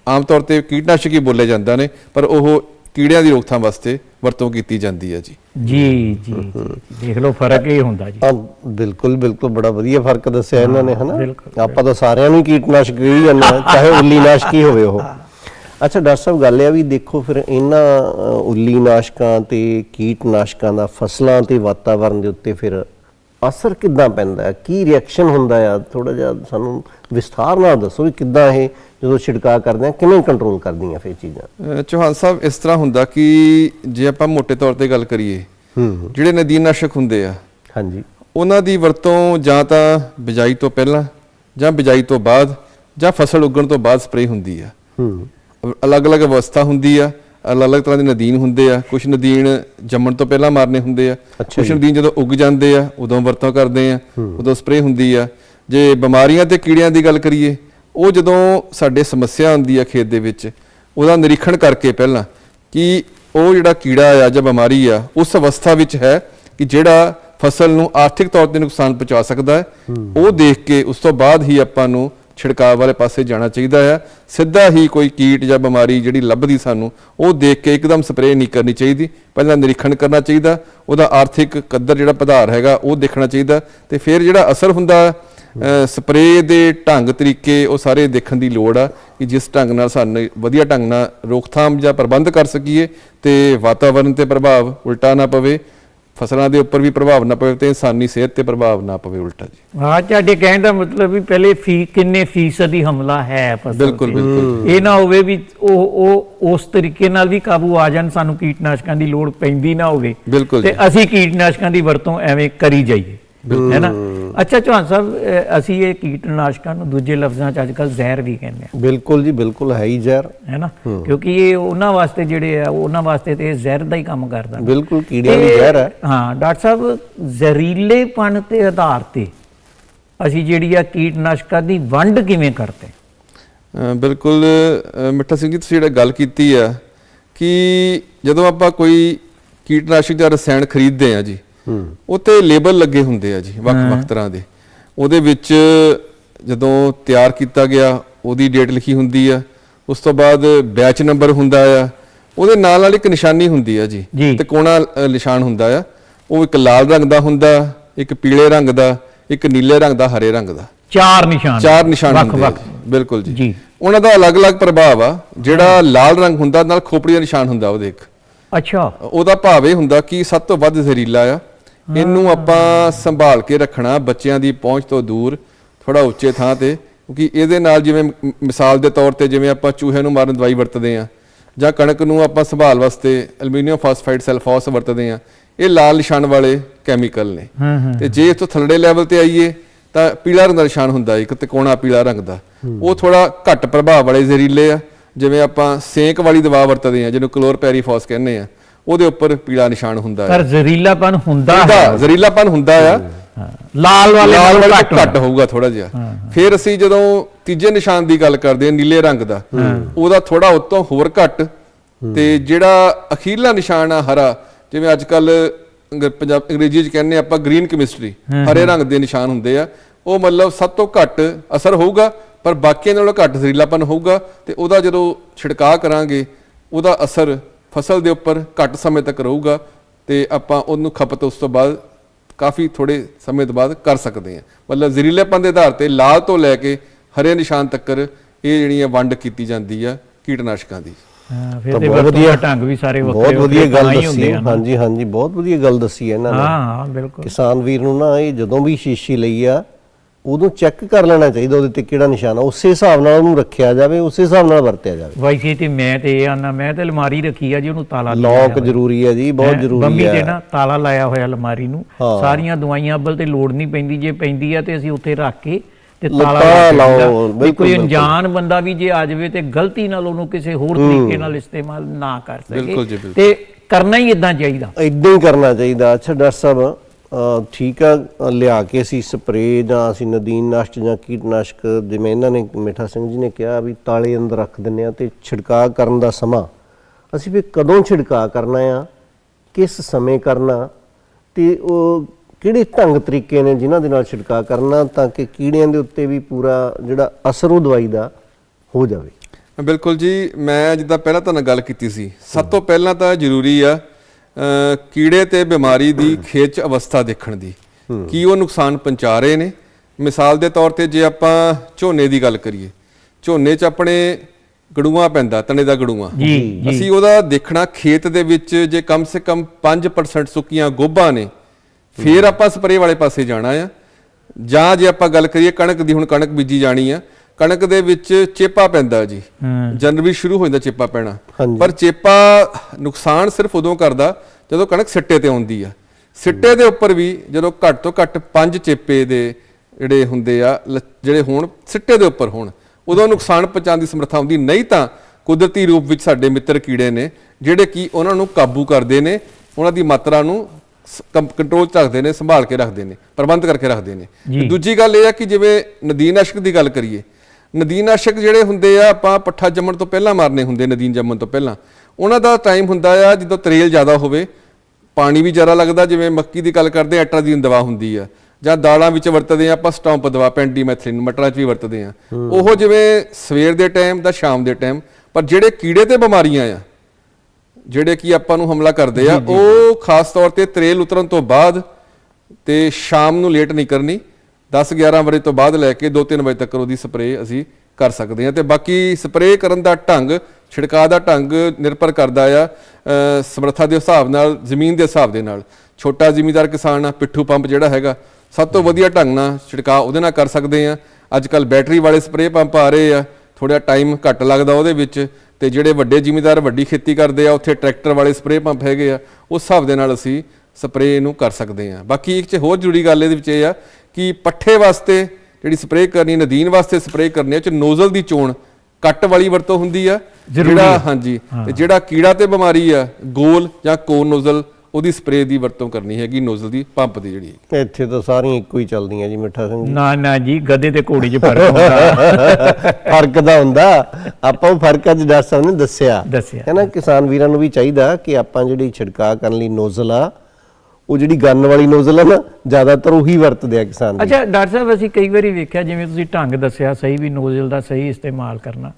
Speaker 3: ਆਮ ਤੌਰ ਤੇ ਕੀਟਨਾਸ਼ਕ ਹੀ ਬੋਲੇ ਜਾਂਦਾ ਨੇ ਪਰ ਉਹ ਕੀੜਿਆਂ ਦੀ ਰੋਕਥਾਮ ਵਾਸਤੇ ਵਰਤੋਂ ਕੀਤੀ ਜਾਂਦੀ ਹੈ ਜੀ।
Speaker 1: ਜੀ ਜੀ। ਦੇਖ ਲਓ ਫ਼ਰਕ ਇਹ ਹੁੰਦਾ ਜੀ।
Speaker 2: ਹਾਂ ਬਿਲਕੁਲ ਬਿਲਕੁਲ ਬੜਾ ਵਧੀਆ ਫ਼ਰਕ ਦੱਸਿਆ ਇਹਨਾਂ ਨੇ ਹਨਾ? ਆਪਾਂ ਤਾਂ ਸਾਰਿਆਂ ਨੂੰ ਹੀ ਕੀਟਨਾਸ਼ਕ ਕਹੀ ਜਾਂਦੇ ਹਾਂ ਚਾਹੇ ਉੱਲੀ ਨਾਸ਼ਕ ਹੀ ਹੋਵੇ ਉਹ। ਅੱਛਾ ਡਾਕਟਰ ਸਾਹਿਬ ਗੱਲ ਇਹ ਆ ਵੀ ਦੇਖੋ ਫਿਰ ਇਹਨਾਂ ਉੱਲੀ ਨਾਸ਼ਕਾਂ ਤੇ ਕੀਟਨਾਸ਼ਕਾਂ ਦਾ ਫਸਲਾਂ ਤੇ ਵਾਤਾਵਰਣ ਦੇ ਉੱਤੇ ਫਿਰ ਅਸਰ ਕਿੱਦਾਂ ਪੈਂਦਾ ਹੈ? ਕੀ ਰਿਐਕਸ਼ਨ ਹੁੰਦਾ ਆ ਥੋੜਾ ਜਿਹਾ ਸਾਨੂੰ ਵਿਸਥਾਰ ਨਾਲ ਦੱਸੋ ਵੀ ਕਿੱਦਾਂ ਇਹ ਜਦੋਂ ਛਿੜਕਾਅ ਕਰਦੇ ਆ ਕਿਵੇਂ ਕੰਟਰੋਲ ਕਰਦੀਆਂ ਫਿਰ ਚੀਜ਼ਾਂ?
Speaker 3: ਚੌਹਾਨ ਸਾਹਿਬ ਇਸ ਤਰ੍ਹਾਂ ਹੁੰਦਾ ਕਿ ਜੇ ਆਪਾਂ ਮੋٹے ਤੌਰ ਤੇ ਗੱਲ ਕਰੀਏ
Speaker 2: ਹੂੰ
Speaker 3: ਜਿਹੜੇ ਨਦੀਨਨਾਸ਼ਕ ਹੁੰਦੇ ਆ
Speaker 2: ਹਾਂਜੀ।
Speaker 3: ਉਹਨਾਂ ਦੀ ਵਰਤੋਂ ਜਾਂ ਤਾਂ ਬਿਜਾਈ ਤੋਂ ਪਹਿਲਾਂ ਜਾਂ ਬਿਜਾਈ ਤੋਂ ਬਾਅਦ ਜਾਂ ਫਸਲ ਉੱਗਣ ਤੋਂ ਬਾਅਦ ਸਪਰੇਅ ਹੁੰਦੀ ਆ।
Speaker 2: ਹੂੰ।
Speaker 3: ਅਲੱਗ-ਅਲੱਗ ਅਵਸਥਾ ਹੁੰਦੀ ਆ ਅਲੱਗ-ਅਲੱਗ ਤਰ੍ਹਾਂ ਦੇ ਨਦੀਨ ਹੁੰਦੇ ਆ ਕੁਝ ਨਦੀਨ ਜੰਮਣ ਤੋਂ ਪਹਿਲਾਂ ਮਾਰਨੇ ਹੁੰਦੇ ਆ ਕੁਝ। ਨਦੀਨ ਜਦੋਂ ਉੱਗ ਜਾਂਦੇ ਆ ਉਦੋਂ ਵਰਤੋਂ ਕਰਦੇ ਆ ਉਦੋਂ ਸਪਰੇਅ ਹੁੰਦੀ ਆ। ਜੇ ਬਿਮਾਰੀਆਂ ਤੇ ਕੀੜਿਆਂ ਦੀ ਗੱਲ ਕਰੀਏ ਉਹ ਜਦੋਂ ਸਾਡੇ ਸਮੱਸਿਆ ਹੁੰਦੀ ਆ ਖੇਤ ਦੇ ਵਿੱਚ ਉਹਦਾ ਨਿਰੀਖਣ ਕਰਕੇ ਪਹਿਲਾਂ ਕਿ ਉਹ ਜਿਹੜਾ ਕੀੜਾ ਆ ਜਾਂ ਬਿਮਾਰੀ ਆ ਉਸ ਅਵਸਥਾ ਵਿੱਚ ਹੈ ਕਿ ਜਿਹੜਾ ਫਸਲ ਨੂੰ ਆਰਥਿਕ ਤੌਰ ਤੇ ਨੁਕਸਾਨ ਪਹੁੰਚਾ ਸਕਦਾ ਹੈ। ਉਹ ਦੇਖ ਕੇ ਉਸ ਤੋਂ ਬਾਅਦ ਹੀ ਆਪਾਂ ਨੂੰ ਛਿੜਕਾਅ ਵਾਲੇ ਪਾਸੇ ਜਾਣਾ ਚਾਹੀਦਾ ਹੈ। ਸਿੱਧਾ ਹੀ ਕੋਈ ਕੀਟ ਜਾਂ ਬਿਮਾਰੀ ਜਿਹੜੀ ਲੱਭਦੀ ਸਾਨੂੰ, ਉਹ ਦੇਖ ਕੇ ਇੱਕਦਮ ਸਪਰੇਅ ਨਹੀਂ ਕਰਨੀ ਚਾਹੀਦੀ। ਪਹਿਲਾਂ ਨਿਰੀਖਣ ਕਰਨਾ ਚਾਹੀਦਾ, ਉਹਦਾ ਆਰਥਿਕ ਕਦਰ ਜਿਹੜਾ ਪਧਾਰ ਹੈਗਾ, ਉਹ ਦੇਖਣਾ ਚਾਹੀਦਾ ਤੇ ਫਿਰ ਜਿਹੜਾ ਅਸਰ ਹੁੰਦਾ ਸਪਰੇਅ ਦੇ ਢੰਗ ਤਰੀਕੇ, ਉਹ ਸਾਰੇ ਦੇਖਣ ਦੀ ਲੋੜ ਆ ਕਿ ਜਿਸ ਢੰਗ ਨਾਲ ਸਾਨੂੰ ਵਧੀਆ ਢੰਗ ਨਾਲ ਰੋਕਥਾਮ ਜਾਂ ਪ੍ਰਬੰਧ ਕਰ ਸਕੀਏ ਤੇ ਵਾਤਾਵਰਣ ਤੇ ਪ੍ਰਭਾਵ ਉਲਟਾ ਨਾ ਪਵੇ। ਫਸਲਾਂ ਦੇ ਉੱਪਰ ਵੀ ਪ੍ਰਭਾਵ ਨਾ ਪਵੇ ਤੇ ਇਨਸਾਨੀ ਸਿਹਤ ਤੇ ਪ੍ਰਭਾਵ ਨਾ ਪਵੇ ਉਲਟਾ ਜੀ
Speaker 1: ਹਾਂ ਤੁਹਾਡੇ ਕਹਿਣ ਦਾ ਮਤਲਬ ਵੀ ਪਹਿਲੇ ਫੀ ਕਿੰਨੇ ਫੀਸਦੀ ਹਮਲਾ ਹੈ ਫਸਲ
Speaker 3: ਬਿਲਕੁਲ। ਬਿਲਕੁਲ।
Speaker 1: ਇਹ ਨਾ ਹੋਵੇ ਵੀ ਉਹ ਉਹ ਉਸ ਤਰੀਕੇ ਨਾਲ ਵੀ ਕਾਬੂ ਆ ਜਾਣ ਸਾਨੂੰ ਕੀਟਨਾਸ਼ਕਾਂ ਦੀ ਲੋੜ ਪੈਂਦੀ ਨਾ ਹੋਵੇ ਤੇ। ਅਸੀਂ ਕੀਟਨਾਸ਼ਕਾਂ ਦੀ ਵਰਤੋਂ ਐਵੇਂ ਕਰੀ ਜਾਈਏ ਹੈ ਨਾ? ਅੱਛਾ ਚੌਹਾਨ ਸਾਹਿਬ ਅਸੀਂ ਇਹ ਕੀਟਨਾਸ਼ਕਾਂ ਨੂੰ ਦੂਜੇ ਲਫ਼ਜ਼ਾਂ ਚ ਅੱਜਕੱਲ ਜ਼ਹਿਰ ਵੀ ਕਹਿੰਦੇ ਆ
Speaker 2: ਬਿਲਕੁਲ ਜੀ ਬਿਲਕੁਲ ਹੈ ਹੀ ਜ਼ਹਿਰ।
Speaker 1: ਹੈ ਨਾ? ਕਿਉਂਕਿ ਇਹ ਉਹਨਾਂ ਵਾਸਤੇ ਜਿਹੜੇ ਆ ਉਹਨਾਂ ਵਾਸਤੇ ਤੇ ਇਹ ਜ਼ਹਿਰ ਦਾ ਹੀ ਕੰਮ ਕਰਦਾ
Speaker 2: ਬਿਲਕੁਲ ਕੀੜਿਆਂ ਦੀ ਜ਼ਹਿਰ ਹੈ।
Speaker 1: ਹਾਂ ਡਾਕਟਰ ਸਾਹਿਬ ਜ਼ਹਿਰੀਲੇਪਣ ਤੇ ਆਧਾਰ ਤੇ ਅਸੀਂ ਜਿਹੜੀ ਆ ਕੀਟਨਾਸ਼ਕਾਂ ਦੀ ਵੰਡ ਕਿਵੇਂ ਕਰਦੇ
Speaker 3: ਬਿਲਕੁਲ ਮਿੱਠਾ ਸਿੰਘ ਜੀ ਤੁਸੀਂ ਜਿਹੜਾ ਗੱਲ ਕੀਤੀ ਆ ਕਿ ਜਦੋਂ ਆਪਾਂ ਕੋਈ ਕੀਟਨਾਸ਼ਕ ਜਾਂ ਰਸਾਇਣ ਖਰੀਦਦੇ ਆ ਜੀ ਉੱਤੇ ਲੇਬਲ ਲੱਗੇ ਹੁੰਦੇ ਆ ਜੀ ਵੱਖ-ਵੱਖ ਤਰ੍ਹਾਂ ਦੇ। ਉਹਦੇ ਵਿੱਚ ਜਦੋਂ ਤਿਆਰ ਕੀਤਾ ਗਿਆ ਉਹਦੀ ਡੇਟ ਲਿਖੀ ਹੁੰਦੀ ਆ ਉਸ ਤੋਂ ਬਾਅਦ ਬੈਚ ਨੰਬਰ ਹੁੰਦਾ ਆ ਉਹਦੇ ਨਾਲ ਨਾਲ ਇੱਕ ਨਿਸ਼ਾਨੀ ਹੁੰਦੀ ਆ ਜੀ। ਤੇ ਕੋਣਾ ਨਿਸ਼ਾਨ ਹੁੰਦਾ ਆ ਉਹ ਇੱਕ ਲਾਲ ਰੰਗ ਦਾ ਹੁੰਦਾ ਇੱਕ ਪੀਲੇ ਰੰਗ ਦਾ ਇੱਕ ਨੀਲੇ ਰੰਗ ਦਾ ਹਰੇ ਰੰਗ ਦਾ।
Speaker 1: ਚਾਰ ਨਿਸ਼ਾਨ।
Speaker 3: ਚਾਰ ਨਿਸ਼ਾਨ ਹੁੰਦੇ ਆ ਬਿਲਕੁਲ ਜੀ। ਉਹਨਾਂ ਦਾ ਅਲੱਗ-ਅਲੱਗ ਪ੍ਰਭਾਵ ਆ ਜਿਹੜਾ ਲਾਲ ਰੰਗ ਹੁੰਦਾ ਨਾਲ ਖੋਪੜੀ ਦਾ ਨਿਸ਼ਾਨ ਹੁੰਦਾ ਉਹਦੇ ਇੱਕ।
Speaker 1: ਅੱਛਾ।
Speaker 3: ਉਹਦਾ ਭਾਵ ਇਹ ਹੁੰਦਾ ਕਿ ਸਭ ਤੋਂ ਵੱਧ ਜ਼ਹਿਰੀਲਾ ਆ ਇਹਨੂੰ ਆਪਾਂ ਸੰਭਾਲ ਕੇ ਰੱਖਣਾ ਬੱਚਿਆਂ ਦੀ ਪਹੁੰਚ ਤੋਂ ਦੂਰ ਥੋੜਾ ਉੱਚੇ ਥਾਂ ਤੇ ਕਿਉਂਕਿ ਇਹਦੇ ਨਾਲ ਜਿਵੇਂ ਮਿਸਾਲ ਦੇ ਤੌਰ ਤੇ ਜਿਵੇਂ ਆਪਾਂ ਚੂਹੇ ਨੂੰ ਮਾਰਨ ਦਵਾਈ ਵਰਤਦੇ ਆ ਜਾਂ ਕਣਕ ਨੂੰ ਆਪਾਂ ਸੰਭਾਲ ਵਾਸਤੇ ਐਲੂਮੀਨੀਅਮ ਫਾਸਫਾਈਡ ਸਲਫਾਸ ਵਰਤਦੇ ਆ ਇਹ ਲਾਲ ਨਿਸ਼ਾਨ ਵਾਲੇ ਕੈਮੀਕਲ ਨੇ। ਤੇ ਜੇ ਇਥੋਂ ਥੱਲੜੇ ਲੈਵਲ ਤੇ ਆਈਏ ਤਾਂ ਪੀਲਾ ਰੰਗ ਦਾ ਨਿਸ਼ਾਨ ਹੁੰਦਾ ਇੱਕ ਤਿਕੋਣਾ ਪੀਲਾ ਰੰਗ ਦਾ। ਉਹ ਥੋੜਾ ਘੱਟ ਪ੍ਰਭਾਵ ਵਾਲੇ ਜ਼ਹਿਰੀਲੇ ਆ ਜਿਵੇਂ ਆਪਾਂ ਸੇਕ ਵਾਲੀ ਦਵਾ ਵਰਤਦੇ ਆ ਜਿਹਨੂੰ ਕਲੋਰਪੈਰੀਫਾਸ ਕਹਿੰਦੇ ਆ। ਉਹਦੇ ਉੱਪਰ ਪੀਲਾ ਨਿਸ਼ਾਨ ਹੁੰਦਾ ਹੈ।
Speaker 1: ਪਰ ਜ਼ਹਿਰੀਲਾਪਨ ਹੁੰਦਾ ਹੈ।
Speaker 3: ਹੁੰਦਾ ਜ਼ਹਿਰੀਲਾਪਨ ਹੁੰਦਾ ਆ।
Speaker 1: ਲਾਲ ਵਾਲੇ
Speaker 3: ਲਾਲ
Speaker 1: ਨਾਲੋਂ
Speaker 3: ਵਾਲੇ
Speaker 1: ਘੱਟ
Speaker 3: ਹੋਊਗਾ ਥੋੜਾ ਜਿਹਾ। ਫਿਰ ਅਸੀਂ ਜਦੋਂ ਤੀਜੇ ਨਿਸ਼ਾਨ ਦੀ ਗੱਲ ਕਰਦੇ ਹਾਂ ਨੀਲੇ ਰੰਗ ਦਾ ਉਹਦਾ ਥੋੜਾ ਉਤੋਂ ਹੋਰ ਘੱਟ। ਤੇ ਜਿਹੜਾ ਅਖੀਰਲਾ ਨਿਸ਼ਾਨ ਆ ਹਰਾ ਜਿਵੇਂ ਅੱਜ ਕੱਲ ਪੰਜਾਬ ਅੰਗਰੇਜ਼ੀ ਚ ਕਹਿੰਦੇ ਆਪਾਂ ਗ੍ਰੀਨ ਕੈਮਿਸਟਰੀ ਹਰੇ ਰੰਗ ਦੇ ਨਿਸ਼ਾਨ ਹੁੰਦੇ ਆ। ਉਹ ਮਤਲਬ ਸਭ ਤੋਂ ਘੱਟ ਅਸਰ ਹੋਊਗਾ ਪਰ ਬਾਕੀਆਂ ਨਾਲੋਂ ਘੱਟ ਜ਼ਹਿਰੀਲਾਪਨ ਹੋਊਗਾ। ਤੇ ਉਹਦਾ ਜਦੋਂ ਛਿੜਕਾਅ ਕਰਾਂਗੇ ਉਹਦਾ ਅਸਰ ਫਸਲ ਦੇ ਉੱਪਰ ਘੱਟ ਸਮੇਂ ਤੱਕ ਰਹੂਗਾ ਤੇ ਆਪਾਂ ਉਹਨੂੰ ਖਪਤ ਉਸ ਤੋਂ ਬਾਅਦ ਕਾਫੀ ਥੋੜੇ ਸਮੇਂ ਤੋਂ ਬਾਅਦ ਕਰ ਸਕਦੇ ਹਾਂ। ਮਤਲਬ ਜ਼ਹਿਰੀਲੇਪਨ ਦੇ ਆਧਾਰ ਤੇ ਲਾਲ ਤੋਂ ਲੈ ਕੇ ਹਰੇ ਨਿਸ਼ਾਨ ਤੱਕਰ ਇਹ ਜਿਹੜੀ ਆ ਵੰਡ ਕੀਤੀ ਜਾਂਦੀ ਆ ਕੀਟਨਾਸ਼ਕਾਂ ਦੀ।
Speaker 1: ਹਾਂ ਫਿਰ
Speaker 2: ਤਾਂ ਵਧੀਆ
Speaker 1: ਢੰਗ ਵੀ ਸਾਰੇ ਵੱਖਰੇ
Speaker 2: ਬਹੁਤ ਵਧੀਆ ਗੱਲ ਦੱਸੀ। ਹਾਂਜੀ ਹਾਂਜੀ ਬਹੁਤ ਵਧੀਆ ਗੱਲ ਦੱਸੀ ਹੈ ਇਹਨਾਂ ਨੇ।
Speaker 1: ਹਾਂ ਹਾਂ ਬਿਲਕੁਲ।
Speaker 2: ਕਿਸਾਨ ਵੀਰ ਨੂੰ ਨਾ ਇਹ ਜਦੋਂ ਵੀ ਸ਼ੀਸ਼ੀ ਲਈ ਆ ਉਦੋਂ ਚੈੱਕ ਕਰ ਲੈਣਾ ਚਾਹੀਦਾ ਉਹਦੇ ਤੇ ਕਿਹੜਾ ਨਿਸ਼ਾਨ ਆ। ਉਸੇ ਹਿਸਾਬ ਨਾਲ ਉਹਨੂੰ ਰੱਖਿਆ ਜਾਵੇ ਉਸੇ ਹਿਸਾਬ ਨਾਲ ਵਰਤਿਆ ਜਾਵੇ।
Speaker 1: ਵਾਈਸੀ ਤੇ ਮੈਂ ਤੇ ਇਹ ਆਨਾ ਮੈਂ ਤੇ ਅਲਮਾਰੀ ਰੱਖੀ ਆ ਜੀ ਉਹਨੂੰ ਤਾਲਾ
Speaker 2: ਲੌਕ ਜ਼ਰੂਰੀ ਹੈ ਜੀ ਬਹੁਤ
Speaker 1: ਹੈਂ,
Speaker 2: ਜ਼ਰੂਰੀ
Speaker 1: ਬੰਬੀ ਤੇ
Speaker 2: ਹੈ
Speaker 1: ਨਾ ਤਾਲਾ ਲਾਇਆ ਹੋਇਆ ਅਲਮਾਰੀ ਨੂੰ। ਸਾਰੀਆਂ ਦਵਾਈਆਂ ਅੱਬਲ ਤੇ ਲੋੜ ਨਹੀਂ ਪੈਂਦੀ ਜੇ ਪੈਂਦੀ ਆ ਤੇ ਅਸੀਂ ਉੱਥੇ ਰੱਖ ਕੇ ਤੇ ਤਾਲਾ
Speaker 2: ਤਾਲਾ
Speaker 1: ਲਾ ਕੇ
Speaker 2: ਲਾਓ।
Speaker 1: ਵੀ
Speaker 2: ਬਿਲਕੁਲ,
Speaker 1: ਕੋਈ
Speaker 2: ਬਿਲਕੁਲ।
Speaker 1: ਅਣਜਾਣ ਬੰਦਾ ਵੀ ਜੇ ਆ ਜਾਵੇ ਤੇ ਗਲਤੀ ਨਾਲ ਉਹਨੂੰ ਕਿਸੇ ਹੋਰ ਤਰੀਕੇ ਨਾਲ ਇਸਤੇਮਾਲ ਨਾ ਕਰ
Speaker 3: ਬਿਲਕੁਲ ਜੀ,
Speaker 1: ਸਕੇ
Speaker 3: ਬਿਲਕੁਲ।
Speaker 1: ਤੇ ਕਰਨਾ ਹੀ ਇਦਾਂ ਚਾਹੀਦਾ।
Speaker 2: ਇਦਾਂ ਹੀ ਕਰਨਾ ਚਾਹੀਦਾ। ਅੱਛਾ ਡਾਕਟਰ ਸਾਹਿਬ ਠੀਕ ਆ ਲਿਆ ਕੇ ਅਸੀਂ ਸਪਰੇਅ ਜਾਂ ਅਸੀਂ ਨਦੀਨ ਨਦੀਨਨਾਸ਼ਕ ਜਾਂ ਕੀਟਨਾਸ਼ਕ ਜਿਵੇਂ ਇਹਨਾਂ ਨੇ, ਮਿੱਠਾ ਸਿੰਘ ਜੀ ਨੇ ਕਿਹਾ ਵੀ ਤਾਲੇ ਅੰਦਰ ਰੱਖ ਦਿੰਨੇ ਆ ਤੇ ਛਿੜਕਾਅ ਕਰਨ ਦਾ ਸਮਾਂ। ਅਸੀਂ ਵੀ ਕਦੋਂ ਛਿੜਕਾਅ ਕਰਨਾ ਆ, ਕਿਸ ਸਮੇਂ ਕਰਨਾ, ਤੇ ਉਹ ਕਿਹੜੇ ਢੰਗ ਤਰੀਕੇ ਨੇ ਜਿਨ੍ਹਾਂ ਦੇ ਨਾਲ ਛਿੜਕਾਅ ਕਰਨਾ ਤਾਂ ਕਿ ਕੀੜਿਆਂ ਦੇ ਉੱਤੇ ਵੀ ਪੂਰਾ ਜਿਹੜਾ ਅਸਰ ਉਹ ਦਵਾਈ ਦਾ ਹੋ ਜਾਵੇ।
Speaker 3: ਬਿਲਕੁਲ ਜੀ, ਮੈਂ ਜਿੱਦਾਂ ਪਹਿਲਾਂ ਤੁਹਾਨੂੰ ਗੱਲ ਕੀਤੀ ਸੀ, ਸਭ ਤੋਂ ਪਹਿਲਾਂ ਤਾਂ ਜ਼ਰੂਰੀ ਆ ਕੀੜੇ ਤੇ ਬਿਮਾਰੀ ਦੀ ਖੇਚ ਅਵਸਥਾ ਦੇਖਣ ਦੀ। ਕੀ ਉਹ ਨੁਕਸਾਨ ਪਹੁੰਚਾ ਰਹੇ ਨੇ? ਮਿਸਾਲ ਦੇ ਤੌਰ ਤੇ ਜੇ ਆਪਾਂ ਝੋਨੇ ਦੀ ਗੱਲ ਕਰੀਏ ਝੋਨੇ 'ਚ ਆਪਣੇ ਗੜੂਆ ਪੈਂਦਾ ਤਣੇ ਦਾ ਗੜੂਆ। ਅਸੀਂ ਉਹਦਾ ਦੇਖਣਾ ਖੇਤ ਦੇ ਵਿੱਚ ਜੇ ਕਮ ਸੇ ਕਮ 5% ਸੁੱਕੀਆਂ ਗੋਭਾਂ ਨੇ ਫਿਰ ਆਪਾਂ ਸਪਰੇਅ ਵਾਲੇ ਪਾਸੇ ਜਾਣਾ ਆ। ਜਾਂ ਜੇ ਆਪਾਂ ਗੱਲ ਕਰੀਏ ਕਣਕ ਦੀ ਹੁਣ ਕਣਕ ਬੀਜੀ ਜਾਣੀ ਆ ਕਣਕ ਦੇ ਵਿੱਚ ਚੇਪਾ ਪੈਂਦਾ ਜੀ। ਜਨਵਰੀ ਸ਼ੁਰੂ ਹੋ ਜਾਂਦਾ ਚੇਪਾ ਪੈਣਾ। ਪਰ ਚੇਪਾ ਨੁਕਸਾਨ ਸਿਰਫ ਉਦੋਂ ਕਰਦਾ ਜਦੋਂ ਕਣਕ ਸਿੱਟੇ ਤੇ ਆਉਂਦੀ ਆ। ਸਿੱਟੇ ਦੇ ਉੱਪਰ ਵੀ ਜਦੋਂ ਘੱਟ ਤੋਂ ਘੱਟ 5 ਚੇਪੇ ਦੇ ਜਿਹੜੇ ਹੁੰਦੇ ਆ ਜਿਹੜੇ ਹੋਣ ਸਿੱਟੇ ਦੇ ਉੱਪਰ ਹੋਣ ਉਦੋਂ ਨੁਕਸਾਨ ਪਹੁੰਚਾਉਣ ਦੀ ਸਮਰੱਥਾ ਹੁੰਦੀ। ਨਹੀਂ ਤਾਂ ਕੁਦਰਤੀ ਰੂਪ ਵਿੱਚ ਸਾਡੇ ਮਿੱਤਰ ਕੀੜੇ ਨੇ ਜਿਹੜੇ ਕਿ ਉਹਨਾਂ ਨੂੰ ਕਾਬੂ ਕਰਦੇ ਨੇ ਉਹਨਾਂ ਦੀ ਮਾਤਰਾ ਨੂੰ ਕੰਟਰੋਲ ਚ ਰੱਖਦੇ ਨੇ ਸੰਭਾਲ ਕੇ ਰੱਖਦੇ ਨੇ ਪ੍ਰਬੰਧ ਕਰਕੇ ਰੱਖਦੇ ਨੇ। ਦੂਜੀ ਗੱਲ ਇਹ ਆ ਕਿ ਜਿਵੇਂ ਨਦੀਨਾਸ਼ਕ ਦੀ ਗੱਲ ਕਰੀਏ ਨਦੀਨਾਸ਼ਕ ਜਿਹੜੇ ਹੁੰਦੇ ਆ ਆਪਾਂ ਪੱਠਾ ਜੰਮਣ ਤੋਂ ਪਹਿਲਾਂ ਮਾਰਨੇ ਹੁੰਦੇ ਨਦੀਨ ਜੰਮਣ ਤੋਂ ਪਹਿਲਾਂ। ਉਹਨਾਂ ਦਾ ਟਾਈਮ ਹੁੰਦਾ ਆ ਜਦੋਂ ਤਰੇਲ ਜ਼ਿਆਦਾ ਹੋਵੇ ਪਾਣੀ ਵੀ ਜ਼ਿਆਦਾ ਲੱਗਦਾ ਜਿਵੇਂ ਮੱਕੀ ਦੀ ਗੱਲ ਕਰਦੇ ਆ ਐਟਰਾਜ਼ੀਨ ਦਵਾ ਹੁੰਦੀ ਆ। ਜਾਂ ਦਾਲਾਂ ਵਿੱਚ ਵਰਤਦੇ ਆ ਆਪਾਂ ਸਟੌਂਪ ਦਵਾ ਪੈਂਡੀਮੈਥਲਿਨ ਮਟਰਾਂ 'ਚ ਵੀ ਵਰਤਦੇ ਆ। ਉਹ ਜਿਵੇਂ ਸਵੇਰ ਦੇ ਟਾਈਮ ਦਾ ਸ਼ਾਮ ਦੇ ਟਾਈਮ ਪਰ ਜਿਹੜੇ ਕੀੜੇ ਤੇ ਬਿਮਾਰੀਆਂ ਆ ਜਿਹੜੇ ਕਿ ਆਪਾਂ ਨੂੰ ਹਮਲਾ ਕਰਦੇ ਆ ਉਹ ਖਾਸ ਤੌਰ ਤੇ ਤਰੇਲ ਉਤਰਨ ਤੋਂ ਬਾਅਦ ਤੇ ਸ਼ਾਮ ਨੂੰ ਲੇਟ ਨਹੀਂ ਕਰਨੀ 10 11 ਵਜੇ ਤੋਂ ਬਾਅਦ ਲੈ ਕੇ 2-3 ਵਜੇ ਤੱਕ ਉਹਦੀ ਸਪਰੇਅ ਅਸੀਂ ਕਰ ਸਕਦੇ ਹਾਂ ਤੇ ਬਾਕੀ ਸਪਰੇਅ ਕਰਨ ਦਾ ਢੰਗ ਛਿੜਕਾਅ ਦਾ ਢੰਗ ਨਿਰਭਰ ਕਰਦਾ ਆ ਸਮਰੱਥਾ ਦੇ ਹਿਸਾਬ ਨਾਲ, ਜ਼ਮੀਨ ਦੇ ਹਿਸਾਬ ਦੇ ਨਾਲ। ਛੋਟਾ ਜ਼ਿਮੀਦਾਰ ਕਿਸਾਨ ਆ, ਪਿੱਠੂ ਪੰਪ ਜਿਹੜਾ ਹੈਗਾ, ਸਭ ਤੋਂ ਵਧੀਆ ਢੰਗ ਨਾਲ ਛਿੜਕਾਅ ਉਹਦੇ ਨਾਲ ਕਰ ਸਕਦੇ ਆ ਅੱਜ ਕੱਲ ਬੈਟਰੀ ਵਾਲੇ ਸਪਰੇਅ ਪੰਪ ਆ ਰਹੇ ਆ ਥੋੜਾ ਟਾਈਮ ਘੱਟ ਲੱਗਦਾ ਉਹਦੇ ਵਿੱਚ ਤੇ ਜਿਹੜੇ ਵੱਡੇ ਜ਼ਿਮੀਂਦਾਰ ਵੱਡੀ ਖੇਤੀ ਕਰਦੇ ਆ, ਉੱਥੇ ਟਰੈਕਟਰ ਵਾਲੇ ਸਪਰੇਅ ਪੰਪ ਹੈਗੇ ਆ, ਉਸ ਹਿਸਾਬ ਦੇ ਨਾਲ ਅਸੀਂ ਸਪਰੇਅ ਨੂੰ ਕਰ ਸਕਦੇ ਆ ਬਾਕੀ ਇੱਕ ਚ ਹੋਰ ਜ਼ਰੂਰੀ ਗੱਲ ਇਹਦੇ ਵਿੱਚ ਇਹ ਆ ਕਿ ਪੱਠੇ ਵਾਸਤੇ ਜਿਹੜੀ ਸਪਰੇਅ ਕਰਨੀ ਨਦੀਨ ਵਾਸਤੇ ਸਪਰੇਅ ਕਰਨੀ ਚ ਨੋਜ਼ਲ ਦੀ ਚੋਣ ਕੱਟ ਵਾਲੀ ਵਰਤੋਂ ਹੁੰਦੀ ਆ। ਜਿਹੜਾ ਹਾਂਜੀ ਤੇ ਜਿਹੜਾ ਕੀੜਾ ਤੇ ਬਿਮਾਰੀ ਆ ਗੋਲ ਜਾਂ ਕੋਨ ਨੋਜ਼ਲ ਉਹਦੀ ਸਪਰੇਅ ਦੀ ਵਰਤੋਂ ਕਰਨੀ ਹੈਗੀ ਨੋਜ਼ਲ ਦੀ ਪੰਪ ਦੀ ਜਿਹੜੀ
Speaker 2: ਇੱਥੇ ਤਾਂ ਸਾਰੀਆਂ ਇੱਕੋ ਹੀ ਚੱਲਦੀਆਂ ਜੀ ਮਿੱਠਾ ਸਿੰਘ ਜੀ।
Speaker 1: ਨਾ ਨਾ ਜੀ ਗਧੇ ਤੇ ਘੋੜੀ 'ਚ ਫ਼ਰਕ ਹੁੰਦਾ।
Speaker 2: ਫ਼ਰਕ ਦਾ ਹੁੰਦਾ। ਆਪਾਂ ਉਹ ਫ਼ਰਕ ਅੱਜ ਡਾਕਟਰ ਸਾਹਿਬ ਨੇ ਦੱਸਿਆ।
Speaker 1: ਦੱਸਿਆ।
Speaker 2: ਹੈ ਨਾ ਕਿਸਾਨ ਵੀਰਾਂ ਨੂੰ ਵੀ ਚਾਹੀਦਾ ਕਿ ਆਪਾਂ ਜਿਹੜੀ ਛਿੜਕਾਅ ਕਰਨ ਲਈ ਨੋਜ਼ਲ ਆ ਉਹ ਜਿਹੜੀ ਗੰਨ ਵਾਲੀ ਨੋਜ਼ਲ ਆ ਨਾ ਜ਼ਿਆਦਾਤਰ ਉਹੀ ਵਰਤਦੇ ਆ ਕਿਸਾਨ ਵੀ
Speaker 1: ਅੱਛਾ ਡਾਕਟਰ ਸਾਹਿਬ ਅਸੀਂ ਕਈ ਵਾਰੀ ਵੇਖਿਆ ਜਿਵੇਂ ਤੁਸੀਂ ਢੰਗ ਦੱਸਿਆ ਸਹੀ ਵੀ ਨੋਜ਼ਲ ਦਾ ਸਹੀ ਇਸਤੇਮਾਲ ਕਰਨਾ।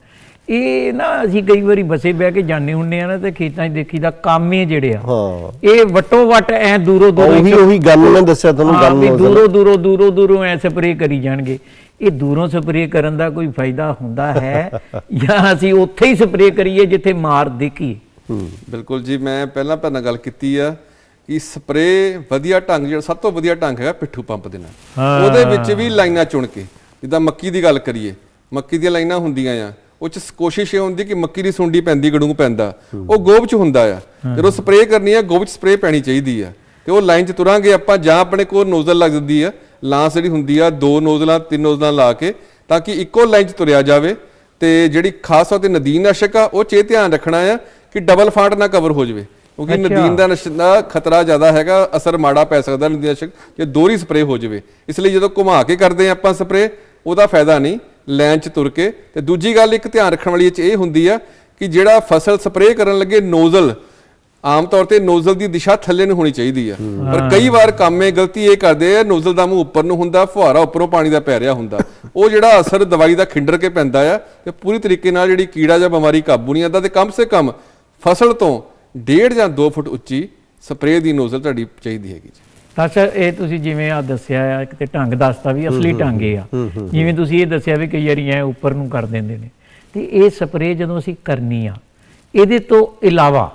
Speaker 1: ਇਹ ਨਾ ਅਸੀਂ ਕਈ ਵਾਰੀ ਬਸੇ ਬਹਿ ਕੇ ਜਾਂਦੇ ਹੁੰਨੇ ਆ ਨਾ ਤੇ ਖੇਤਾਂ 'ਚ ਦੇਖੀਦਾ ਕਾਮੇ ਜਿਹੜੇ ਆ।
Speaker 2: ਹਾਂ।
Speaker 1: ਇਹ ਵਟੋ ਵਟ ਐ ਦੂਰੋਂ ਦੂਰੋਂ
Speaker 2: ਉਹੀ ਉਹੀ ਗੰਨ ਮੈਂ ਦੱਸਿਆ ਤੁਹਾਨੂੰ
Speaker 1: ਹਾਂ,
Speaker 2: ਗੰਨ
Speaker 1: ਵੀ
Speaker 2: ਨੋਜ਼ਲ।
Speaker 1: ਦੂਰੋਂ ਦੂਰੋਂ ਦੂਰੋਂ ਦੂਰੋਂ ਐ ਸਪਰੇਅ ਕਰੀ ਜਾਣਗੇ। ਇਹ ਦੂਰੋਂ ਸਪਰੇਅ ਕਰਨ ਦਾ ਕੋਈ ਫਾਇਦਾ ਹੁੰਦਾ ਹੈ? ਜਾਂ ਅਸੀਂ ਉੱਥੇ ਹੀ ਸਪਰੇਅ ਕਰੀਏ ਜਿੱਥੇ ਮਾਰ ਦੇਖੀਏ?
Speaker 3: ਬਿਲਕੁਲ ਜੀ ਮੈਂ ਪਹਿਲਾਂ ਪਹਿਲਾਂ ਗੱਲ ਕੀਤੀ ਆ। ਕਿ ਸਪਰੇਅ ਵਧੀਆ ਢੰਗ ਜਿਹੜਾ ਸਭ ਤੋਂ ਵਧੀਆ ਢੰਗ ਹੈਗਾ ਪਿੱਠੂ ਪੰਪ ਦੇ ਨਾਲ। ਉਹਦੇ ਵਿੱਚ ਵੀ ਲਾਈਨਾਂ ਚੁਣ ਕੇ ਜਿੱਦਾਂ ਮੱਕੀ ਦੀ ਗੱਲ ਕਰੀਏ ਮੱਕੀ ਦੀਆਂ ਲਾਈਨਾਂ ਹੁੰਦੀਆਂ ਆ ਉਹ ਚ ਕੋਸ਼ਿਸ਼ ਇਹ ਹੁੰਦੀ ਕਿ ਮੱਕੀ ਦੀ ਸੁੰਡੀ ਪੈਂਦੀ ਗੜੂੰ ਪੈਂਦਾ। ਉਹ ਗੋਬ ਚ ਹੁੰਦਾ ਆ। ਜਦੋਂ ਸਪਰੇਅ ਕਰਨੀ ਆ ਗੋਬ ਚ ਸਪਰੇਅ ਪੈਣੀ ਚਾਹੀਦੀ ਆ। ਤੇ ਉਹ ਲਾਈਨ ਚ ਤੁਰਾਂਗੇ ਆਪਾਂ ਜਾਂ ਆਪਣੇ ਕੋਲ ਨੋਜ਼ਲ ਲੱਗ ਜਾਂਦੀ ਆ ਲਾਂਸ ਜਿਹੜੀ ਹੁੰਦੀ ਆ ਦੋ ਨੋਜ਼ਲਾਂ ਤਿੰਨ ਨੋਜ਼ਲਾਂ ਲਾ ਕੇ ਤਾਂ ਕਿ ਇੱਕੋ ਲਾਈਨ ਚ ਤੁਰਿਆ ਜਾਵੇ। ਤੇ ਜਿਹੜੀ ਖਾਸ ਤੌਰ ਤੇ ਨਦੀਨਨਾਸ਼ਕ ਆ ਉਹ ਚ ਇਹ ਧਿਆਨ ਰੱਖਣਾ ਆ ਕਿ ਡਬਲ ਫਾਂਟ ਨਾ ਕਵਰ ਹੋ ਜਾਵੇ। ਕਿਉਂਕਿ ਨਦੀਨ ਦਾ ਨਸ਼ ਦਾ ਖਤਰਾ ਜ਼ਿਆਦਾ ਹੈਗਾ ਅਸਰ ਮਾੜਾ ਪੈ ਸਕਦਾ ਨਦੀਨਨਾਸ਼ਕ ਜੇ ਦੋਹਰੀ ਸਪਰੇਅ ਹੋ ਜਾਵੇ। ਇਸ ਲਈ ਜਦੋਂ ਘੁਮਾ ਕੇ ਕਰਦੇ ਆ ਆਪਾਂ ਸਪਰੇਅ ਉਹਦਾ ਫਾਇਦਾ ਨਹੀਂ ਲਾਈਨ 'ਚ ਤੁਰ ਕੇ। ਤੇ ਦੂਜੀ ਗੱਲ ਇੱਕ ਧਿਆਨ ਰੱਖਣ ਵਾਲੀ ਇਹ 'ਚ ਇਹ ਹੁੰਦੀ ਆ ਕਿ ਜਿਹੜਾ ਫਸਲ ਸਪਰੇਅ ਕਰਨ ਲੱਗੇ ਨੋਜ਼ਲ ਆਮ ਤੌਰ ਤੇ ਨੋਜ਼ਲ ਦੀ ਦਿਸ਼ਾ ਥੱਲੇ ਨੂੰ ਹੋਣੀ ਚਾਹੀਦੀ ਆ। ਪਰ ਕਈ ਵਾਰ ਕਾਮੇ ਗਲਤੀ ਇਹ ਕਰਦੇ ਆ ਨੋਜ਼ਲ ਦਾ ਮੂੰਹ ਉੱਪਰ ਨੂੰ ਹੁੰਦਾ ਫੁਹਾਰਾ ਉੱਪਰੋਂ ਪਾਣੀ ਦਾ ਪੈ ਰਿਹਾ ਹੁੰਦਾ। ਉਹ ਜਿਹੜਾ ਅਸਰ ਦਵਾਈ ਦਾ ਖਿੰਡਰ ਕੇ ਪੈਂਦਾ ਆ ਤੇ ਪੂਰੀ ਤਰੀਕੇ ਨਾਲ ਜਿਹੜੀ ਕੀੜਾ ਜਾਂ ਬਿਮਾਰੀ ਕਾਬੂ ਨਹੀਂ ਆਉਂਦਾ ਤੇ ਕਮ ਸੇ ਕਮ ਫਸਲ ਤੋਂ 1.5 ਜਾਂ 2 ਫੁੱਟ ਉੱਚੀ ਸਪਰੇਅ ਦੀ ਨੋਜ਼ਲ ਤੁਹਾਡੀ ਚਾਹੀਦੀ ਹੈਗੀ ਜੀ।
Speaker 1: ਤਾਂ ਸਰ ਇਹ ਤੁਸੀਂ ਜਿਵੇਂ ਆ ਦੱਸਿਆ ਆ ਕਿਤੇ ਢੰਗ ਦੱਸਤਾ ਵੀ ਅਸਲੀ ਢੰਗ ਇਹ ਆ। ਜਿਵੇਂ ਤੁਸੀਂ ਇਹ ਦੱਸਿਆ ਵੀ ਕਈ ਵਾਰੀ ਐ ਉੱਪਰ ਨੂੰ ਕਰ ਦਿੰਦੇ ਨੇ। ਤੇ ਇਹ ਸਪਰੇਅ ਜਦੋਂ ਅਸੀਂ ਕਰਨੀ ਆ ਇਹਦੇ ਤੋਂ ਇਲਾਵਾ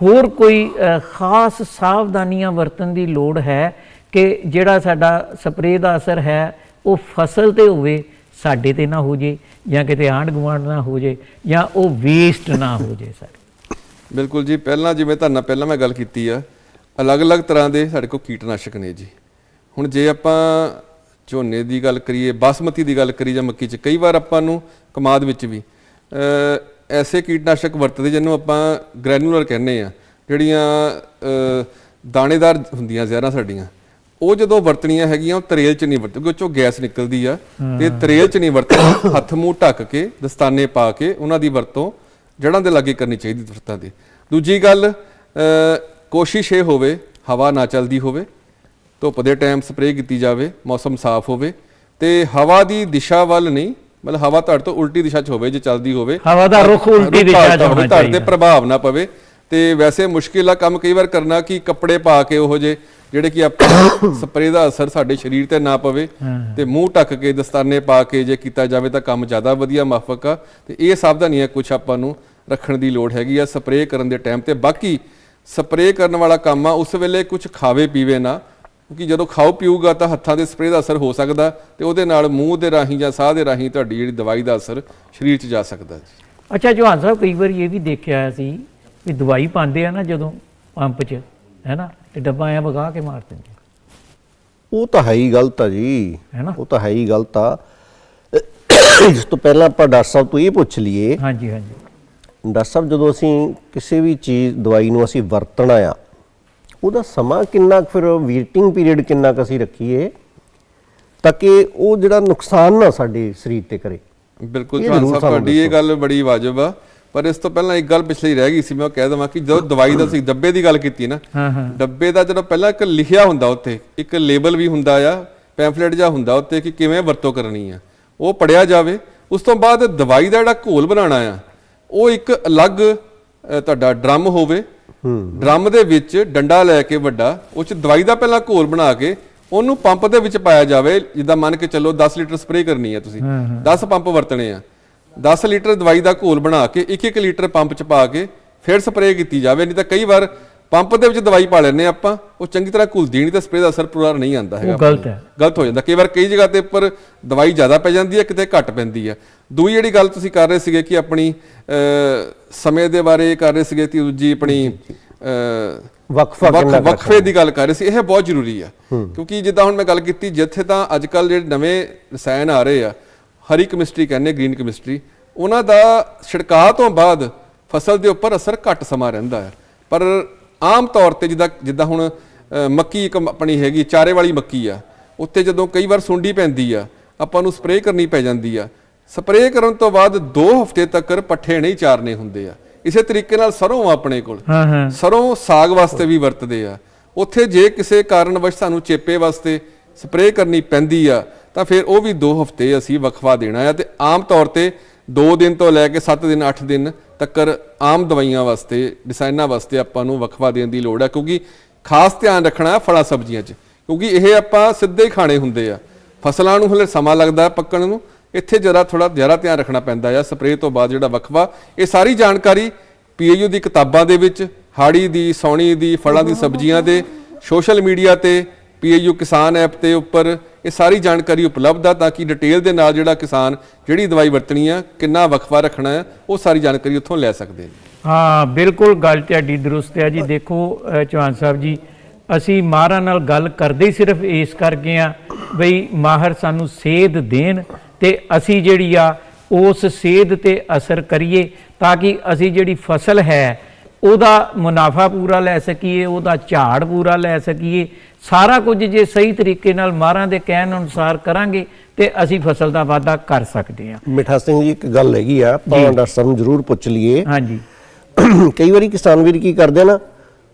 Speaker 1: ਹੋਰ ਕੋਈ ਖਾਸ ਸਾਵਧਾਨੀਆਂ ਵਰਤਣ ਦੀ ਲੋੜ ਹੈ ਕਿ ਜਿਹੜਾ ਸਾਡਾ ਸਪਰੇਅ ਦਾ ਅਸਰ ਹੈ ਉਹ ਫਸਲ ਤੇ ਹੋਵੇ ਸਾਡੇ ਤੇ ਨਾ ਹੋ ਜੇ ਜਾਂ ਕਿਤੇ ਆਂਢ ਗੁਆਂਢ ਨਾ ਹੋ ਜੇ ਜਾਂ ਉਹ ਵੇਸਟ ਨਾ ਹੋ ਜੇ ਸਰ?
Speaker 3: ਬਿਲਕੁਲ ਜੀ ਪਹਿਲਾਂ ਜਿਵੇਂ ਤੁਹਾਨੂੰ ਪਹਿਲਾਂ ਮੈਂ ਗੱਲ ਕੀਤੀ ਆ ਅਲੱਗ-ਅਲੱਗ ਤਰ੍ਹਾਂ ਦੇ ਸਾਡੇ ਕੋਲ ਕੀਟਨਾਸ਼ਕ ਨੇ ਜੀ। ਹੁਣ ਜੇ ਆਪਾਂ ਝੋਨੇ ਦੀ ਗੱਲ ਕਰੀਏ ਬਾਸਮਤੀ ਦੀ ਗੱਲ ਕਰੀਏ ਜਾਂ ਮੱਕੀ 'ਚ ਕਈ ਵਾਰ ਆਪਾਂ ਨੂੰ ਕਮਾਦ ਵਿੱਚ ਵੀ ਐਸੇ ਕੀਟਨਾਸ਼ਕ ਵਰਤਦੇ ਜਿਹਨੂੰ ਆਪਾਂ ਗ੍ਰੈਨੂਲਰ ਕਹਿੰਦੇ ਆ ਜਿਹੜੀਆਂ ਦਾਣੇਦਾਰ ਹੁੰਦੀਆਂ ਜ਼ਹਿਰਾਂ ਸਾਡੀਆਂ ਉਹ ਜਦੋਂ ਵਰਤਣੀਆਂ ਹੈਗੀਆਂ ਉਹ ਤਰੇਲ 'ਚ ਨਹੀਂ ਵਰਤਦੇ ਕਿਉਂਕਿ ਉਹ 'ਚੋਂ ਗੈਸ ਨਿਕਲਦੀ ਆ ਤੇ ਤਰੇਲ 'ਚ ਨਹੀਂ ਵਰਤਣੀ ਹੱਥ ਮੂੰਹ ਢੱਕ ਕੇ ਦਸਤਾਨੇ ਪਾ ਕੇ ਉਹਨਾਂ ਦੀ ਵਰਤੋਂ ਜੜਾਂ ਦੇ ਲਾਗੇ ਕਰਨੀ ਚਾਹੀਦੀ ਦਰਖਤਾਂ ਦੀ। ਦੂਜੀ ਗੱਲ ਕੋਸ਼ਿਸ਼ ਇਹ ਹੋਵੇ ਹਵਾ ਨਾ ਚੱਲਦੀ ਹੋਵੇ ਧੁੱਪ ਦੇ ਟਾਈਮ ਸਪਰੇਅ ਕੀਤੀ ਜਾਵੇ ਮੌਸਮ ਸਾਫ਼ ਹੋਵੇ ਤੇ ਹਵਾ ਦੀ ਦਿਸ਼ਾ ਵੱਲ ਨਹੀਂ ਮਤਲਬ ਹਵਾ ਤੁਹਾਡੇ ਤੋਂ ਉਲਟੀ ਦਿਸ਼ਾ 'ਚ ਹੋਵੇ ਜੇ ਚੱਲਦੀ ਹੋਵੇ
Speaker 1: ਹਵਾ ਦਾ ਰੁਖ ਉਲਟੀ ਦਿਸ਼ਾ 'ਚ ਹੋਣਾ
Speaker 3: ਤੁਹਾਡੇ
Speaker 1: ਚਾਹੀਦਾ।
Speaker 3: ਤੇ ਪ੍ਰਭਾਵ ਨਾ ਪਵੇ। ਤੇ ਵੈਸੇ ਮੁਸ਼ਕਿਲ ਆ ਕੰਮ ਕਈ ਵਾਰ ਕਰਨਾ ਕਿ ਕੱਪੜੇ ਪਾ ਕੇ ਉਹੋ ਜੇ ਜਿਹੜੇ ਕਿ ਆਪਾਂ ਸਪਰੇਅ ਦਾ ਅਸਰ ਸਾਡੇ ਸਰੀਰ ਤੇ ਨਾ ਪਵੇ ਤੇ ਮੂੰਹ ਢੱਕ ਕੇ ਦਸਤਾਨੇ ਪਾ ਕੇ ਜੇ ਕੀਤਾ ਜਾਵੇ ਤਾਂ ਕੰਮ ਜ਼ਿਆਦਾ ਵਧੀਆ ਮਾਫਕ ਆ। ਤੇ ਇਹ ਸਾਵਧਾਨੀਆਂ ਕੁਝ ਆਪਾਂ ਨੂੰ ਰੱਖਣ ਦੀ ਲੋੜ ਹੈਗੀ ਆ ਸਪਰੇਅ ਕਰਨ ਦੇ ਟਾਈਮ ਤੇ। ਬਾਕੀ ਸਪਰੇਅ ਕਰਨ ਵਾਲਾ ਕੰਮ ਆ ਉਸ ਵੇਲੇ ਕੁਝ ਖਾਵੇ ਪੀਵੇ ਨਾ ਕਿਉਂਕਿ ਜਦੋਂ ਖਾਓ ਪੀਊਗਾ ਤਾਂ ਹੱਥਾਂ ਦੇ ਸਪਰੇਅ ਦਾ ਅਸਰ ਹੋ ਸਕਦਾ ਤੇ ਉਹਦੇ ਨਾਲ ਮੂੰਹ ਦੇ ਰਾਹੀਂ ਜਾਂ ਸਾਹ ਦੇ ਰਾਹੀਂ ਤੁਹਾਡੀ ਜਿਹੜੀ ਦਵਾਈ ਦਾ ਅਸਰ ਸਰੀਰ 'ਚ ਜਾ ਸਕਦਾ ਜੀ।
Speaker 1: ਅੱਛਾ ਜਵਾਨ ਸਾਹਿਬ ਕਈ ਵਾਰੀ ਇਹ ਵੀ ਦੇਖਿਆ ਸੀ ਵੀ ਦਵਾਈ ਪਾਉਂਦੇ ਆ ਨਾ ਜਦੋਂ ਪੰਪ 'ਚ ਹੈ ਨਾ? ਤੇ ਡੱਬਾ ਐ ਵਗਾ ਕੇ ਮਾਰ ਦਿੰਦੇ
Speaker 2: ਉਹ ਤਾਂ ਹੈ ਹੀ ਗਲਤ ਆ ਜੀ।
Speaker 1: ਹੈ ਨਾ?
Speaker 2: ਉਹ ਤਾਂ ਹੈ ਹੀ ਗਲਤ ਆ। ਇਸ ਤੋਂ ਪਹਿਲਾਂ ਆਪਾਂ ਡਾਕਟਰ ਸਾਹਿਬ ਤੋਂ ਇਹ ਪੁੱਛ ਲਈਏ।
Speaker 1: ਹਾਂਜੀ ਹਾਂਜੀ।
Speaker 2: ਡਾਕਟਰ ਸਾਹਿਬ ਜਦੋਂ ਅਸੀਂ ਕਿਸੇ ਵੀ ਚੀਜ਼ ਦਵਾਈ ਨੂੰ ਅਸੀਂ ਵਰਤਣਾ ਆ ਉਹਦਾ ਸਮਾਂ ਕਿੰਨਾ ਕੁ ਫਿਰ ਵੇਟਿੰਗ ਪੀਰੀਅਡ ਕਿੰਨਾ ਕੁ ਅਸੀਂ ਰੱਖੀਏ ਤਾਂ ਕਿ ਉਹ ਜਿਹੜਾ ਨੁਕਸਾਨ ਨਾ ਸਾਡੇ ਸਰੀਰ ਤੇ ਕਰੇ?
Speaker 3: ਬਿਲਕੁਲ
Speaker 2: ਇਹ
Speaker 3: ਸਾਹਿਬ
Speaker 2: ਸਾਨੂੰ
Speaker 3: ਤੁਹਾਡੀ ਇਹ ਗੱਲ ਬੜੀ ਵਾਜਬ ਆ। ਪਰ ਇਸ ਤੋਂ ਪਹਿਲਾਂ ਇੱਕ ਗੱਲ ਪਿਛਲੀ ਰਹਿ ਗਈ ਸੀ ਮੈਂ ਉਹ ਕਹਿ ਦਵਾਂ ਕਿ ਜਦੋਂ ਦਵਾਈ ਦਾ ਸੀ ਡੱਬੇ ਦੀ ਗੱਲ ਕੀਤੀ ਨਾ
Speaker 1: ਹਾਂ ਹਾਂ।
Speaker 3: ਡੱਬੇ ਦਾ ਜਦੋਂ ਪਹਿਲਾਂ ਇੱਕ ਲਿਖਿਆ ਹੁੰਦਾ ਉੱਤੇ ਇੱਕ ਲੇਬਲ ਵੀ ਹੁੰਦਾ ਆ ਪੈਂਫਲੇਟ ਜਿਹਾ ਹੁੰਦਾ ਉੱਤੇ ਕਿ ਕਿਵੇਂ ਵਰਤੋਂ ਕਰਨੀ ਆ ਉਹ ਪੜਿਆ ਜਾਵੇ ਉਸ ਤੋਂ ਬਾਅਦ ਦਵਾਈ ਦਾ ਜਿਹੜਾ ਘੋਲ ਬਣਾਉਣਾ ਆ ਉਹ ਇੱਕ ਅਲੱਗ ਤੁਹਾਡਾ ਡਰਮ ਹੋਵੇ ਡਰਮ ਦੇ ਵਿੱਚ ਡੰਡਾ ਲੈ ਕੇ ਵੱਡਾ ਉਹ ਚ ਦਵਾਈ ਦਾ ਪਹਿਲਾਂ ਘੋਲ ਬਣਾ ਕੇ ਉਹਨੂੰ ਪੰਪ ਦੇ ਵਿੱਚ ਪਾਇਆ ਜਾਵੇ ਜਿੱਦਾਂ ਮੰਨ ਕੇ ਚੱਲੋ 10 ਲੀਟਰ ਸਪਰੇਅ ਕਰਨੀ ਆ ਤੁਸੀਂ 10 ਪੰਪ ਵਰਤਣੇ ਆ 10 ਲੀਟਰ ਦਵਾਈ ਦਾ ਘੋਲ ਬਣਾ ਕੇ 1-1 ਲੀਟਰ ਪੰਪ ਚ ਪਾ ਕੇ ਫਿਰ ਸਪਰੇਅ ਕੀਤੀ ਜਾਵੇ। ਨਹੀਂ ਤਾਂ ਕਈ ਵਾਰ ਪੰਪ ਦੇ ਵਿੱਚ ਦਵਾਈ ਪਾ ਲੈਂਦੇ ਹਾਂ ਆਪਾਂ ਉਹ ਚੰਗੀ ਤਰ੍ਹਾਂ ਘੁਲਦੀ ਨਹੀਂ ਤਾਂ ਸਪਰੇਅ ਦਾ ਅਸਰ ਪੂਰਾ ਨਹੀਂ ਆਉਂਦਾ ਹੈਗਾ।
Speaker 1: ਉਹ ਗਲਤ ਹੈ।
Speaker 3: ਗਲਤ ਹੋ ਜਾਂਦਾ। ਕਈ ਵਾਰ ਕਈ ਜਗ੍ਹਾ ਤੇ ਉੱਪਰ ਦਵਾਈ ਜ਼ਿਆਦਾ ਪੈ ਜਾਂਦੀ ਹੈ ਕਿਤੇ ਘੱਟ ਪੈਂਦੀ ਹੈ। ਦੂਜੀ ਜਿਹੜੀ ਗੱਲ ਤੁਸੀਂ ਕਰ ਰਹੇ ਸੀਗੇ ਕਿ ਆਪਣੀ ਸਮੇਂ ਦੇ ਬਾਰੇ ਕਰ ਰਹੇ ਸੀਗੇ ਕਿ ਦੂਜੀ ਆਪਣੀ
Speaker 2: ਵਕਫਾ
Speaker 3: ਵਕਫੇ ਦੀ ਗੱਲ ਕਰ ਰਹੇ ਸੀ। ਇਹ ਬਹੁਤ ਜ਼ਰੂਰੀ ਆ। ਕਿਉਂਕਿ ਜਿੱਦਾਂ ਹੁਣ ਮੈਂ ਗੱਲ ਕੀਤੀ ਜਿੱਥੇ ਤਾਂ ਅੱਜ ਕੱਲ ਜਿਹੜੇ ਨਵੇਂ ਰਸਾਇਣ ਆ ਰਹੇ ਆ ਹਰੀ ਕੈਮਿਸਟਰੀ ਕਹਿੰਦੇ ਗ੍ਰੀਨ ਕੈਮਿਸਟਰੀ। ਉਹਨਾਂ ਦਾ ਛਿੜਕਾਅ ਤੋਂ ਬਾਅਦ ਫਸਲ ਦੇ ਉੱਪਰ ਅਸਰ ਘੱਟ ਸਮਾਂ ਰਹਿੰਦਾ ਹੈ। ਪਰ ਆਮ ਤੌਰ ਤੇ ਜਿੱਦਾਂ ਜਿੱਦਾਂ ਹੁਣ ਮੱਕੀ ਇੱਕ ਆਪਣੀ ਹੈਗੀ ਚਾਰੇ ਵਾਲੀ ਮੱਕੀ ਆ। ਉੱਤੇ ਜਦੋਂ ਕਈ ਵਾਰ ਸੁੰਡੀ ਪੈਂਦੀ ਆ ਆਪਾਂ ਨੂੰ ਸਪਰੇਅ ਕਰਨੀ ਪੈ ਜਾਂਦੀ ਆ। ਸਪਰੇਅ ਕਰਨ ਤੋਂ ਬਾਅਦ 2 ਹਫ਼ਤੇ ਤੱਕ ਪੱਠੇ ਨਹੀਂ ਚਾਰਨੇ ਹੁੰਦੇ ਆ। ਇਸੇ ਤਰੀਕੇ ਨਾਲ ਸਰੋਂ ਆ ਆਪਣੇ ਕੋਲ।
Speaker 1: ਹਾਂ ਹਾਂ।
Speaker 3: ਸਰੋਂ ਸਾਗ ਵਾਸਤੇ ਵੀ ਵਰਤਦੇ ਆ। ਉੱਥੇ ਜੇ ਕਿਸੇ ਕਾਰਨਵਸ਼ ਸਾਨੂੰ ਚੇਪੇ ਵਾਸਤੇ ਸਪਰੇਅ ਕਰਨੀ ਪੈਂਦੀ ਆ, ਤਾਂ ਫਿਰ ਉਹ ਵੀ 2 ਹਫ਼ਤੇ ਅਸੀਂ ਵਕਫਾ ਦੇਣਾ ਆ। ਤੇ ਆਮ ਤੌਰ ਤੇ 2 ਦਿਨ ਤੋਂ ਲੈ ਕੇ 7 ਦਿਨ 8 ਦਿਨ ਤੱਕਰ ਆਮ ਦਵਾਈਆਂ ਵਾਸਤੇ ਡਿਜ਼ਾਈਨਾਂ ਵਾਸਤੇ ਆਪਾਂ ਨੂੰ ਵਕਫਾ ਦੇਣ ਦੀ ਲੋੜ ਆ, ਕਿਉਂਕਿ ਖਾਸ ਧਿਆਨ ਰੱਖਣਾ ਹੈ ਫਲਾਂ ਸਬਜ਼ੀਆਂ 'ਚ। ਕਿਉਂਕਿ ਇਹ ਆਪਾਂ ਸਿੱਧੇ ਹੀ ਖਾਣੇ ਹੁੰਦੇ ਆ। ਫਸਲਾਂ ਨੂੰ ਹਲੇ ਸਮਾਂ ਲੱਗਦਾ ਪੱਕਣ ਨੂੰ, ਇੱਥੇ ਜਰਾ ਥੋੜਾ ਜ਼ਿਆਦਾ ਧਿਆਨ ਰੱਖਣਾ ਪੈਂਦਾ ਆ। ਸਪਰੇਅ ਤੋਂ ਬਾਅਦ ਜਿਹੜਾ ਵਕਫਾ ਇਹ ਸਾਰੀ ਜਾਣਕਾਰੀ ਪੀਏਯੂ ਦੀ ਕਿਤਾਬਾਂ ਦੇ ਵਿੱਚ, ਹਾੜੀ ਦੀ, ਸੌਣੀ ਦੀ, ਫਲਾਂ ਦੀ ਸਬਜ਼ੀਆਂ ਦੇ, ਸੋਸ਼ਲ ਮੀਡੀਆ ਤੇ ਪੀਏਯੂ ਕਿਸਾਨ ਐਪ ਤੇ ਉੱਪਰ ਇਹ ਸਾਰੀ ਜਾਣਕਾਰੀ ਉਪਲਬਧ ਆ ਤਾਂ ਕਿ ਡਿਟੇਲ ਦੇ ਨਾਲ ਜਿਹੜਾ ਕਿਸਾਨ ਜਿਹੜੀ ਦਵਾਈ ਵਰਤਣੀ ਆ, ਕਿੰਨਾ ਵਕਫਾ ਰੱਖਣਾ ਹੈ, ਉਹ ਸਾਰੀ ਜਾਣਕਾਰੀ ਉੱਥੋਂ ਲੈ ਸਕਦੇ ਨੇ।
Speaker 1: ਹਾਂ, ਬਿਲਕੁਲ ਗੱਲ ਤੁਹਾਡੀ ਦਰੁਸਤ ਹੈ ਜੀ। ਦੇਖੋ ਚੌਹਾਨ ਸਾਹਿਬ ਜੀ, ਅਸੀਂ ਮਾਹਰਾਂ ਨਾਲ ਗੱਲ ਕਰਦੇ ਸਿਰਫ ਇਸ ਕਰਕੇ ਆ ਬਈ ਮਾਹਰ ਸਾਨੂੰ ਸੇਧ ਦੇਣ ਤੇ ਅਸੀਂ ਜਿਹੜੀ ਆ, ਉਸ ਸੇਧ ਤੇ ਅਸਰ ਕਰੀਏ ਤਾਂ ਕਿ ਅਸੀਂ ਜਿਹੜੀ ਫਸਲ ਹੈ ਉਹਦਾ ਮੁਨਾਫਾ ਪੂਰਾ ਲੈ ਸਕੀਏ ਉਹਦਾ ਝਾੜ ਪੂਰਾ ਲੈ ਸਕੀਏ ਸਾਰਾ ਕੁਝ ਜੇ ਸਹੀ ਤਰੀਕੇ ਨਾਲ ਮਾਹਰਾਂ ਦੇ ਕਹਿਣ ਅਨੁਸਾਰ ਕਰਾਂਗੇ ਤੇ ਅਸੀਂ ਫਸਲ ਦਾ ਵਾਧਾ ਕਰ ਸਕਦੇ ਹਾਂ।
Speaker 2: ਮਿਠਾ ਸਿੰਘ ਜੀ ਇੱਕ ਗੱਲ ਹੈਗੀ ਆ ਆਪਾਂ ਡਾਕਟਰ ਸਾਹਿਬ ਨੂੰ ਜ਼ਰੂਰ ਪੁੱਛ ਲਈਏ।
Speaker 1: ਹਾਂਜੀ।
Speaker 2: ਕਈ ਵਾਰੀ ਕਿਸਾਨ ਵੀਰ ਕੀ ਕਰਦੇ ਨਾ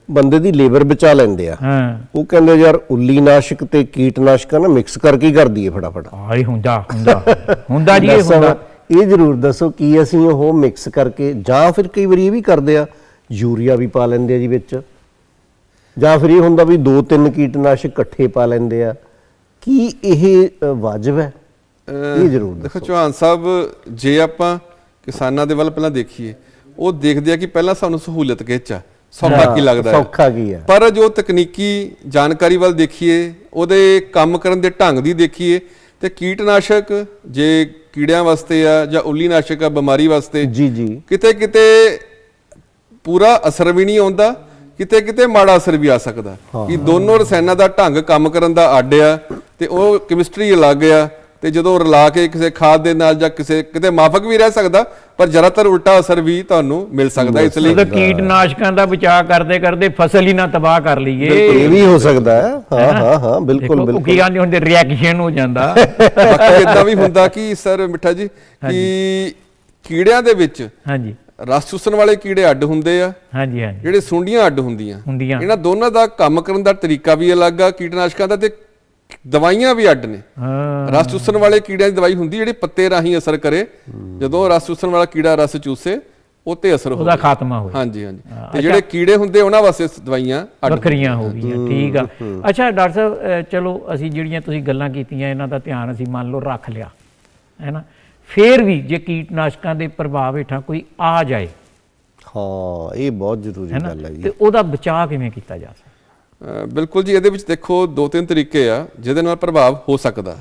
Speaker 2: ਬੰਦੇ ਦੀ ਲੇਬਰ ਬਚਾ ਲੈਂਦੇ ਆ।
Speaker 1: ਹਾਂ।
Speaker 2: ਉਹ ਕਹਿੰਦੇ ਯਾਰ ਉੱਲੀ ਨਾਸ਼ਕ ਤੇ ਕੀਟਨਾਸ਼ਕਾਂ ਨਾ ਮਿਕਸ ਕਰਕੇ ਹੀ ਕਰ ਦਈਏ ਫਟਾਫਟ।
Speaker 1: ਆਈ ਹੁੰਦਾ ਹੁੰਦਾ ਹੁੰਦਾ ਜੀ ਇਹ ਹੁੰਦਾ।
Speaker 2: ਇਹ ਜ਼ਰੂਰ ਦੱਸੋ ਕੀ ਅਸੀਂ ਉਹ ਮਿਕਸ ਕਰਕੇ ਜਾਂ ਫਿਰ ਕਈ ਵਾਰੀ ਇਹ ਵੀ ਕਰਦੇ ਆ ਯੂਰੀਆ ਵੀ ਪਾ ਲੈਂਦੇ ਆ ਜੀ ਵਿੱਚ। ਜਾਂ ਫਿਰ ਇਹ ਹੁੰਦਾ ਵੀ ਦੋ ਤਿੰਨ ਕੀਟਨਾਸ਼ਕ ਇਕੱਠੇ ਪਾ ਲੈਂਦੇ ਆ। ਕੀ ਇਹ ਵਾਜਬ ਹੈ? ਇਹ ਜ਼ਰੂਰ
Speaker 3: ਦੇਖੋ ਚੌਹਾਨ ਸਾਹਿਬ ਜੇ ਆਪਾਂ ਕਿਸਾਨਾਂ ਦੇ ਵੱਲ ਪਹਿਲਾਂ ਦੇਖੀਏ ਉਹ ਦੇਖਦੇ ਆ ਕਿ ਪਹਿਲਾਂ ਸਾਨੂੰ ਸਹੂਲਤ ਕਿਹ ਆ? ਸੌਖਾ ਕੀ ਲੱਗਦਾ ਹੈ?
Speaker 2: ਸੌਖਾ ਕੀ ਹੈ?
Speaker 3: ਪਰ ਜੋ ਤਕਨੀਕੀ ਜਾਣਕਾਰੀ ਵੱਲ ਦੇਖੀਏ ਉਹਦੇ ਕੰਮ ਕਰਨ ਦੇ ਢੰਗ ਦੀ ਦੇਖੀਏ ਤੇ ਕੀਟਨਾਸ਼ਕ ਜੇ ਕੀੜਿਆਂ ਵਾਸਤੇ ਆ ਜਾਂ ਉੱਲੀ ਨਾਸ਼ਕ ਆ ਬਿਮਾਰੀ ਵਾਸਤੇ
Speaker 2: ਜੀ ਜੀ।
Speaker 3: ਕਿਤੇ ਕਿਤੇ ਪੂਰਾ ਅਸਰ ਵੀ ਨਹੀਂ ਆਉਂਦਾ ਕਿਤੇ ਕਿਤੇ ਮਾੜਾ ਅਸਰ ਵੀ ਆ ਸਕਦਾ। ਕਿ ਦੋਨੋਂ ਰਸਾਇਣਾਂ ਦਾ ਢੰਗ ਕੰਮ ਕਰਨ ਦਾ ਅੱਡ ਆ ਤੇ ਉਹ ਕੈਮਿਸਟਰੀ ਅਲੱਗ ਆ ਤੇ ਜਦੋਂ ਰਲਾ ਕੇ ਕਿਸੇ ਖਾਦ ਦੇ ਨਾਲ ਜਾਂ ਕਿਸੇ ਕਿਤੇ ਮਾਫਕ ਵੀ ਰਹਿ ਸਕਦਾ ਪਰ ਜ਼ਿਆਦਾਤਰ ਉਲਟਾ ਅਸਰ ਵੀ ਤੁਹਾਨੂੰ ਮਿਲ ਸਕਦਾ ਇਸ ਲਈ।
Speaker 1: ਕੀਟਨਾਸ਼ਕਾਂ ਦਾ ਬਚਾਅ ਕਰਦੇ ਕਰਦੇ ਫਸਲ ਹੀ ਨਾ ਤਬਾਹ ਕਰ ਲਈਏ।
Speaker 2: ਇਹ ਵੀ ਹੋ ਸਕਦਾ ਹੈ। ਹਾਂ ਹਾਂ ਹਾਂ ਬਿਲਕੁਲ ਬਿਲਕੁਲ।
Speaker 1: ਕੀ ਕਹਿੰਦੇ ਹੁੰਦੇ ਰਿਐਕਸ਼ਨ ਹੋ ਜਾਂਦਾ।
Speaker 3: ਬਾਕੀ ਇਦਾਂ ਵੀ ਹੁੰਦਾ ਕਿ ਸਰ ਮਿੱਠਾ ਜੀ ਕਿ ਕੀੜਿਆਂ ਦੇ ਵਿੱਚ
Speaker 1: ਹਾਂਜੀ।
Speaker 3: ਰਸ ਚੂਸਣ ਵਾਲੇ ਕੀੜੇ ਅੱਡ ਹੁੰਦੇ ਆ।
Speaker 1: ਹਾਂਜੀ ਹਾਂਜੀ।
Speaker 3: ਜਿਹੜੇ ਸੁੰਡੀਆਂ ਅੱਡ ਹੁੰਦੀਆਂ।
Speaker 1: ਹੁੰਦੀਆਂ।
Speaker 3: ਇਹਨਾਂ ਦੋਨਾਂ ਦਾ ਕੰਮ ਕਰਨ ਦਾ ਤਰੀਕਾ ਵੀ ਅਲੱਗ ਆ ਕੀਟਨਾਸ਼ਕਾਂ ਦਾ ਤੇ ਦਵਾਈਆਂ ਵੀ ਅੱਡ ਨੇ।
Speaker 1: ਹਾਂ।
Speaker 3: ਰਸ ਚੂਸਣ ਵਾਲੇ ਕੀੜਿਆਂ ਦੀ ਦਵਾਈ ਹੁੰਦੀ ਜਿਹੜੀ ਪੱਤੇ ਰਾਹੀਂ ਅਸਰ ਕਰੇ। ਜਦੋਂ ਰਸ ਚੂਸਣ ਵਾਲਾ ਕੀੜਾ ਰਸ ਚੂਸੇ ਉਹ ਤੇ ਅਸਰ
Speaker 1: ਉਹਦਾ
Speaker 3: ਹੋਵੇ।
Speaker 1: ਖਾਤਮਾ ਹੋਏ
Speaker 3: ਹਾਂਜੀ ਹਾਂਜੀ। ਤੇ ਜਿਹੜੇ ਕੀੜੇ ਹੁੰਦੇ ਉਹਨਾਂ ਵਾਸਤੇ ਦਵਾਈਆਂ ਅੱਡ
Speaker 1: ਵੱਖਰੀਆਂ ਹੋ ਗਈਆਂ ਠੀਕ ਆ। ਅੱਛਾ ਡਾਕਟਰ ਸਾਹਿਬ ਚਲੋ ਅਸੀਂ ਜਿਹੜੀਆਂ ਤੁਸੀਂ ਗੱਲਾਂ ਕੀਤੀਆਂ ਇਹਨਾਂ ਦਾ ਧਿਆਨ ਅਸੀਂ ਮੰਨ ਲਓ ਰੱਖ ਲਿਆ ਹੈ ਨਾ? ਫੇਰ ਵੀ ਜੇ ਕੀਟਨਾਸ਼ਕਾਂ ਦੇ ਪ੍ਰਭਾਵ ਹੇਠਾਂ ਕੋਈ ਆ ਜਾਏ।
Speaker 2: ਹਾਂ ਇਹ ਬਹੁਤ ਜ਼ਰੂਰੀ ਗੱਲ ਹੈ ਜੀ।
Speaker 1: ਤੇ ਉਹਦਾ ਬਚਾਅ ਕਿਵੇਂ ਕੀਤਾ ਜਾ ਸਕਦਾ?
Speaker 3: ਬਿਲਕੁਲ ਜੀ ਇਹਦੇ ਵਿੱਚ ਦੇਖੋ ਦੋ ਤਿੰਨ ਤਰੀਕੇ ਆ ਜਿਹਦੇ ਨਾਲ ਪ੍ਰਭਾਵ ਹੋ ਸਕਦਾ।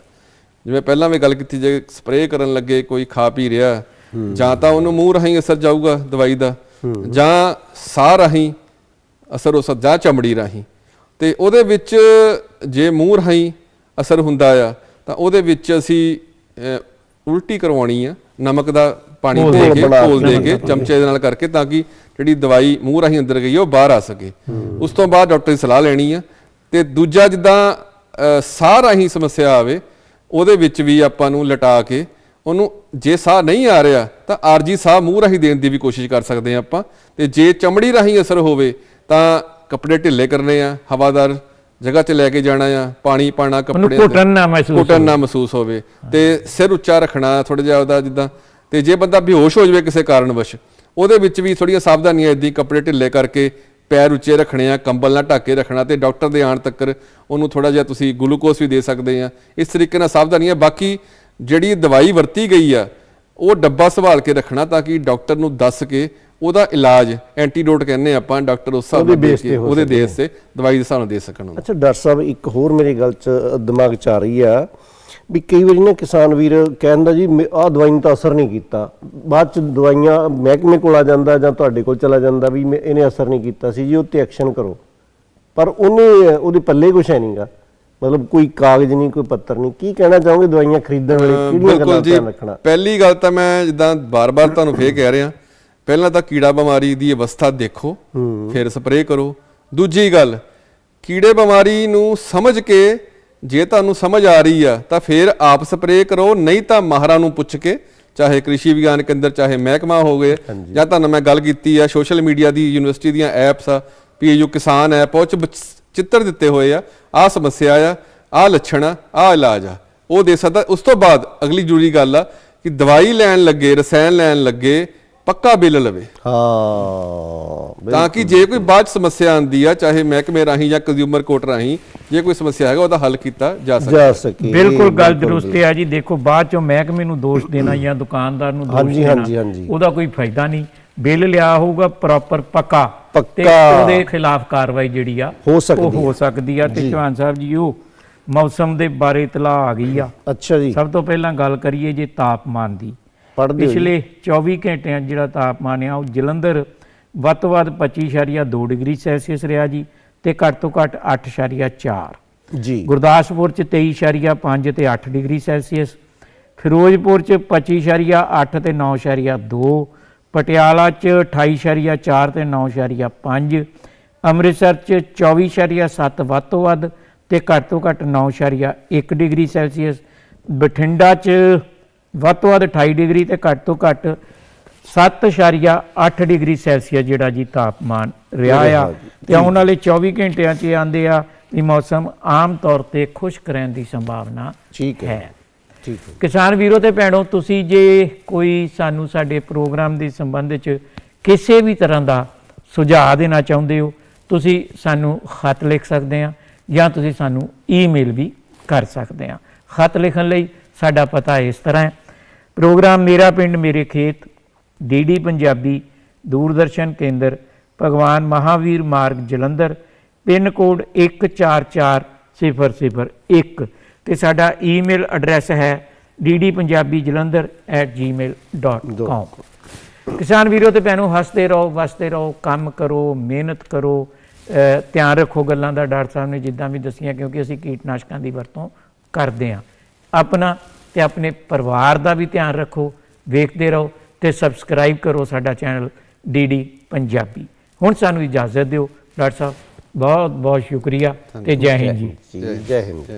Speaker 3: ਜਿਵੇਂ ਪਹਿਲਾਂ ਵੀ ਗੱਲ ਕੀਤੀ ਜੇ ਸਪਰੇਅ ਕਰਨ ਲੱਗੇ ਕੋਈ ਖਾ ਪੀ ਰਿਹਾ ਜਾਂ ਤਾਂ ਉਹਨੂੰ ਮੂੰਹ ਰਾਹੀਂ ਅਸਰ ਜਾਊਗਾ ਦਵਾਈ ਦਾ ਜਾਂ ਸਾਹ ਰਾਹੀਂ ਅਸਰ ਹੋ ਸਕਦਾ ਜਾਂ ਚਮੜੀ ਰਾਹੀਂ। ਤੇ ਉਹਦੇ ਵਿੱਚ ਜੇ ਮੂੰਹ ਰਾਹੀਂ ਅਸਰ ਹੁੰਦਾ ਆ ਤਾਂ ਉਹਦੇ ਵਿੱਚ ਅਸੀਂ ਉਲਟੀ ਕਰਵਾਉਣੀ ਆ ਨਮਕ ਦਾ ਪਾਣੀ ਦੇ ਕੇ ਘੋਲ ਦੇ ਕੇ ਚਮਚੇ ਦੇ ਨਾਲ ਕਰਕੇ ਤਾਂ ਕਿ ਜਿਹੜੀ ਦਵਾਈ ਮੂੰਹ ਰਾਹੀਂ ਅੰਦਰ ਗਈ ਉਹ ਬਾਹਰ ਆ ਸਕੇ। ਉਸ ਤੋਂ ਬਾਅਦ ਡਾਕਟਰ ਦੀ ਸਲਾਹ ਲੈਣੀ ਆ ਤੇ ਦੂਜਾ ਜਿੱਦਾਂ ਸਾਹ ਰਾਹੀਂ ਸਮੱਸਿਆ ਆਵੇ ਉਹਦੇ ਵਿੱਚ ਵੀ ਆਪਾਂ ਨੂੰ ਲਟਾ ਕੇ ਉਹਨੂੰ ਜੇ ਸਾਹ ਨਹੀਂ ਆ ਰਿਹਾ ਤਾਂ ਆਰਜੀ ਸਾਹ ਮੂੰਹ ਰਾਹੀਂ ਦੇਣ ਦੀ ਵੀ ਕੋਸ਼ਿਸ਼ ਕਰ ਸਕਦੇ ਆ ਆਪਾਂ। ਤੇ ਜੇ ਚਮੜੀ ਰਾਹੀਂ ਅਸਰ ਹੋਵੇ ਤਾਂ ਕੱਪੜੇ ਢਿੱਲੇ ਕਰਨੇ ਆ ਹਵਾਦਾਰ ਜਗ੍ਹਾ 'ਚ ਲੈ ਕੇ ਜਾਣਾ ਆ ਪਾਣੀ ਪਾਣਾ ਕੱਪੜੇ
Speaker 1: ਘੁੱਟਣ ਨਾ ਮਹਿਸੂਸ
Speaker 3: ਘੁੱਟਣ ਨਾ ਮਹਿਸੂਸ ਹੋਵੇ। ਤੇ ਸਿਰ ਉੱਚਾ ਰੱਖਣਾ ਥੋੜਾ ਜਿਹਾ ਉਹਦਾ ਜਿੱਦਾਂ। ਤੇ ਜੇ ਬੰਦਾ ਬੇਹੋਸ਼ ਹੋ ਜਾਵੇ ਕਿਸੇ ਕਾਰਨਵਸ਼ ਉਹਦੇ ਵਿੱਚ ਵੀ ਥੋੜੀਆਂ ਸਾਵਧਾਨੀਆਂ ਇਦਾਂ ਕੱਪੜੇ ਢਿੱਲੇ ਕਰਕੇ ਪੈਰ ਉੱਚੇ ਰੱਖਣੇ ਆ ਕੰਬਲ ਨਾਲ ਢੱਕ ਕੇ ਰੱਖਣਾ ਤੇ ਡਾਕਟਰ ਦੇ ਆਣ ਤੱਕ ਉਹਨੂੰ ਥੋੜਾ ਜਿਹਾ ਤੁਸੀਂ ਗਲੂਕੋਜ਼ ਵੀ ਦੇ ਸਕਦੇ ਆ। ਇਸ ਤਰੀਕੇ ਨਾਲ ਸਾਵਧਾਨੀਆਂ ਬਾਕੀ ਜਿਹੜੀ ਦਵਾਈ ਵਰਤੀ ਗਈ ਆ ਉਹ ਡੱਬਾ ਸੰਭਾਲ ਕੇ ਰੱਖਣਾ ਤਾਂ ਕਿ ਡਾਕਟਰ ਨੂੰ ਦੱਸ ਕੇ ਉਹਦਾ ਇਲਾਜ ਐਂਟੀਡੋਟ ਕਹਿੰਦੇ ਆਪਾਂ ਡਾਕਟਰ ਉਸ ਹਿਸਾਬ ਨਾਲ ਦੇ ਕੇ ਉਹਦੇ ਦੇਸ਼ ਤੇ ਦਵਾਈ ਦੇ ਹਿਸਾਬ ਨਾਲ ਦੇ ਸਕਣ।
Speaker 2: ਅੱਛਾ ਡਾਕਟਰ ਸਾਹਿਬ ਇੱਕ ਹੋਰ ਮੇਰੀ ਗੱਲ ਚ ਦਿਮਾਗ ਚ ਆ ਰਹੀ ਆ ਵੀ ਕਈ ਵਾਰੀ ਨਾ ਕਿਸਾਨ ਵੀਰ ਕਹਿੰਦਾ ਜੀ ਆਹ ਦਵਾਈ ਨੂੰ ਤਾਂ ਅਸਰ ਨਹੀਂ ਕੀਤਾ। ਬਾਅਦ ਚ ਦਵਾਈਆਂ ਮਹਿਕਮੇ ਕੋਲ ਆ ਜਾਂਦਾ ਜਾਂ ਤੁਹਾਡੇ ਕੋਲ ਚਲਾ ਜਾਂਦਾ ਵੀ ਇਹਨੇ ਅਸਰ ਨਹੀਂ ਕੀਤਾ ਸੀ ਜੀ ਉਹ ਤੇ ਐਕਸ਼ਨ ਕਰੋ। ਪਰ ਉਹਨੇ ਉਹਦੇ ਪੱਲੇ ਕੁਛ ਹੈ ਨਹੀਂਗਾ। ਮਤਲਬ ਕੋਈ ਕਾਗਜ਼ ਨਹੀਂ ਕੋਈ ਪੱਤਰ ਨਹੀਂ। ਕੀ ਕਹਿਣਾ ਚਾਹੋਗੇ ਦਵਾਈਆਂ ਖਰੀਦਣ ਵੇਲੇ? ਕਿਹੜੀਆਂ ਗੱਲਾਂ ਧਿਆਨ ਰੱਖਣਾ?
Speaker 3: ਪਹਿਲੀ ਗੱਲ ਤਾਂ ਮੈਂ ਜਿੱਦਾਂ ਬਾਰ-ਬਾਰ ਤੁਹਾਨੂੰ ਫੇਰ ਕਹਿ ਰਿਹਾ ਪਹਿਲਾਂ ਤਾਂ ਕੀੜਾ ਬਿਮਾਰੀ ਦੀ ਅਵਸਥਾ ਦੇਖੋ ਫਿਰ ਸਪਰੇਅ ਕਰੋ। ਦੂਜੀ ਗੱਲ ਕੀੜੇ ਬਿਮਾਰੀ ਨੂੰ ਸਮਝ ਕੇ ਜੇ ਤੁਹਾਨੂੰ ਸਮਝ ਆ ਰਹੀ ਆ ਤਾਂ ਫਿਰ ਆਪ ਸਪਰੇਅ ਕਰੋ ਨਹੀਂ ਤਾਂ ਮਾਹਰਾਂ ਨੂੰ ਪੁੱਛ ਕੇ ਚਾਹੇ ਕ੍ਰਿਸ਼ੀ ਵਿਗਿਆਨ ਕੇਂਦਰ ਚਾਹੇ ਮਹਿਕਮਾ ਹੋਵੇ ਜਾਂ ਤੁਹਾਨੂੰ ਮੈਂ ਗੱਲ ਕੀਤੀ ਆ ਸੋਸ਼ਲ ਮੀਡੀਆ ਦੀ ਯੂਨੀਵਰਸਿਟੀ ਦੀਆਂ ਐਪਸ ਆ ਪੀਯੂ ਕਿਸਾਨ ਐਪ ਉਹ ਚ ਚਿੱਤਰ ਦਿੱਤੇ ਹੋਏ ਆ ਆ ਸਮੱਸਿਆ ਆ ਆ ਲੱਛਣ ਆ ਆ ਇਲਾਜ ਆ। ਉਹ ਦੇ ਸਕਦਾ ਉਸ ਤੋਂ ਬਾਅਦ ਅਗਲੀ ਜ਼ਰੂਰੀ ਗੱਲ ਆ ਕਿ ਦਵਾਈ ਲੈਣ ਲੱਗੇ ਰਸਾਇਣ ਲੈਣ ਲੱਗੇ ਪੱਕਾ ਬਿੱਲ ਲਵੇ।
Speaker 2: ਹਾਂ
Speaker 3: ਤਾਂ ਕਿ ਜੇ ਕੋਈ ਬਾਅਦ ਸਮੱਸਿਆ ਆਂਦੀ ਆ ਚਾਹੇ ਮਹਿਕਮੇ ਰਾਹੀਂ ਜਾਂ ਕੰਜ਼ਿਊਮਰ ਕੋਰਟ ਰਾਹੀਂ ਜੇ ਕੋਈ ਸਮੱਸਿਆ ਹੈਗਾ ਉਹਦਾ ਹੱਲ ਕੀਤਾ ਜਾ ਸਕਦਾ
Speaker 2: ਜਾ ਸਕੇ
Speaker 1: ਬਿਲਕੁਲ ਗੱਲ ਦਰੁਸਤ ਹੈ ਜੀ। ਦੇਖੋ ਬਾਅਦ ਚੋਂ ਮਹਿਕਮੇ ਨੂੰ ਦੋਸ਼ ਦੇਣਾ ਜਾਂ ਦੁਕਾਨਦਾਰ ਨੂੰ ਦੋਸ਼ ਦੇਣਾ
Speaker 2: ਹਾਂਜੀ, ਹਾਂਜੀ।
Speaker 1: ਉਹਦਾ ਕੋਈ ਫਾਇਦਾ ਨਹੀਂ। ਬਿੱਲ ਲਿਆ ਹੋਊਗਾ ਪ੍ਰੋਪਰ ਪੱਕਾ।
Speaker 2: ਪੱਕਾ।
Speaker 1: ਤੇ ਉਹਦੇ ਖਿਲਾਫ ਕਾਰਵਾਈ ਜਿਹੜੀ ਆ
Speaker 2: ਹੋ ਸਕਦੀ
Speaker 1: ਉਹ ਹੋ ਸਕਦੀ ਆ। ਤੇ ਚੌਹਾਨ ਸਾਹਿਬ ਜੀ ਉਹ ਮੌਸਮ ਦੇ ਬਾਰੇ ਇਤਲਾਹ ਆ ਗਈ ਆ।
Speaker 2: ਅੱਛਾ ਜੀ।
Speaker 1: ਸਭ ਤੋਂ ਪਹਿਲਾਂ ਗੱਲ ਕਰੀਏ ਜੇ ਤਾਪਮਾਨ ਦੀ।
Speaker 2: ਜੀ?
Speaker 1: ਪਿਛਲੇ 24 ਘੰਟਿਆਂ ਜਿਹੜਾ ਤਾਪਮਾਨ ਆ ਉਹ ਜਲੰਧਰ ਵੱਧ ਤੋਂ ਵੱਧ 25.2 ਡਿਗਰੀ ਸੈਲਸੀਅਸ ਰਿਹਾ ਜੀ ਤੇ ਘੱਟ ਤੋਂ ਘੱਟ 8.4
Speaker 2: ਜੀ।
Speaker 1: ਗੁਰਦਾਸਪੁਰ ਚ 23.5 ਤੇ 8 ਡਿਗਰੀ ਸੈਲਸੀਅਸ। ਫਿਰੋਜ਼ਪੁਰ ਚ 25.8 ਤੇ 9.2 ਪਟਿਆਲਾ ਚ 28.4 ਤੇ 9.5 ਅੰਮ੍ਰਿਤਸਰ ਚ 24.7 ਵੱਧ ਤੋਂ ਵੱਧ ਤੇ ਘੱਟ ਤੋਂ ਘੱਟ 9.1 ਡਿਗਰੀ ਸੈਲਸੀਅਸ। ਬਠਿੰਡਾ ਚ ਵੱਧ ਤੋਂ ਵੱਧ 28 ਡਿਗਰੀ ਤੇ ਘੱਟ ਤੋਂ ਘੱਟ 7.8 ਡਿਗਰੀ ਸੈਲਸੀਅਸ ਜਿਹੜਾ ਜੀ ਤਾਪਮਾਨ ਰਿਹਾ ਆ। ਤੇ ਆਉਣ ਵਾਲੇ 24 ਘੰਟਿਆਂ 'ਚ ਆਂਦੇ ਆ ਵੀ ਮੌਸਮ ਆਮ ਤੌਰ ਤੇ ਖੁਸ਼ਕ ਰਹਿਣ ਦੀ ਸੰਭਾਵਨਾ
Speaker 2: ਠੀਕ ਹੈ।
Speaker 1: ਹੈ।
Speaker 2: ਠੀਕ ਹੈ।
Speaker 1: ਕਿਸਾਨ ਵੀਰੋ ਤੇ ਭੈਣੋ ਤੁਸੀਂ ਜੇ ਕੋਈ ਸਾਨੂੰ ਸਾਡੇ ਪ੍ਰੋਗਰਾਮ ਦੇ ਸੰਬੰਧ ਵਿੱਚ ਕਿਸੇ ਵੀ ਤਰ੍ਹਾਂ ਦਾ ਸੁਝਾਅ ਦੇਣਾ ਚਾਹੁੰਦੇ ਹੋ ਤੁਸੀਂ ਸਾਨੂੰ ਖਤ ਲਿਖ ਸਕਦੇ ਆ ਜਾਂ ਤੁਸੀਂ ਸਾਨੂੰ ਈਮੇਲ ਵੀ ਕਰ ਸਕਦੇ ਆ। ਖਤ ਲਿਖਣ ਲਈ ਸਾਡਾ ਪਤਾ ਇਸ ਤਰ੍ਹਾਂ ਹੈ। ਪ੍ਰੋਗਰਾਮ ਮੇਰਾ ਪਿੰਡ ਮੇਰੇ ਖੇਤ ਡੀਡੀ ਪੰਜਾਬੀ ਦੂਰਦਰਸ਼ਨ ਕੇਂਦਰ ਭਗਵਾਨ ਮਹਾਵੀਰ ਮਾਰਗ ਜਲੰਧਰ ਪਿੰਨ ਕੋਡ 144001 ਤੇ ਸਾਡਾ ਈਮੇਲ ਐਡਰੈਸ ਹੈ ddpunjabijalandhar@gmail.com ਕਿਸਾਨ ਵੀਰੋ ਤੇ ਭੈਣੋ ਹੱਸਦੇ ਰਹੋ ਵਸਦੇ ਰਹੋ ਕੰਮ ਕਰੋ ਮਿਹਨਤ ਕਰੋ ਧਿਆਨ ਰੱਖੋ ਗੱਲਾਂ ਦਾ। ਡਾਕਟਰ ਸਾਹਿਬ ਨੇ ਜਿੱਦਾਂ ਵੀ ਦੱਸੀਆਂ ਕਿਉਂਕਿ ਅਸੀਂ ਕੀਟਨਾਸ਼ਕਾਂ ਦੀ ਵਰਤੋਂ ਕਰਦੇ ਹਾਂ। ਆਪਣਾ ਤੇ ਆਪਣੇ ਪਰਿਵਾਰ ਦਾ ਵੀ ਧਿਆਨ ਰੱਖੋ ਵੇਖਦੇ ਰਹੋ ਤੇ ਸਬਸਕ੍ਰਾਈਬ ਕਰੋ ਸਾਡਾ ਚੈਨਲ ਡੀਡੀ ਪੰਜਾਬੀ। ਹੁਣ ਸਾਨੂੰ ਇਜਾਜ਼ਤ ਦਿਓ। ਡਾਕਟਰ ਸਾਹਿਬ ਬਹੁਤ ਬਹੁਤ ਸ਼ੁਕਰੀਆ ਤੇ ਜੈ ਹਿੰਦ
Speaker 2: ਜੀ। ਜੀ ਹਿੰਦ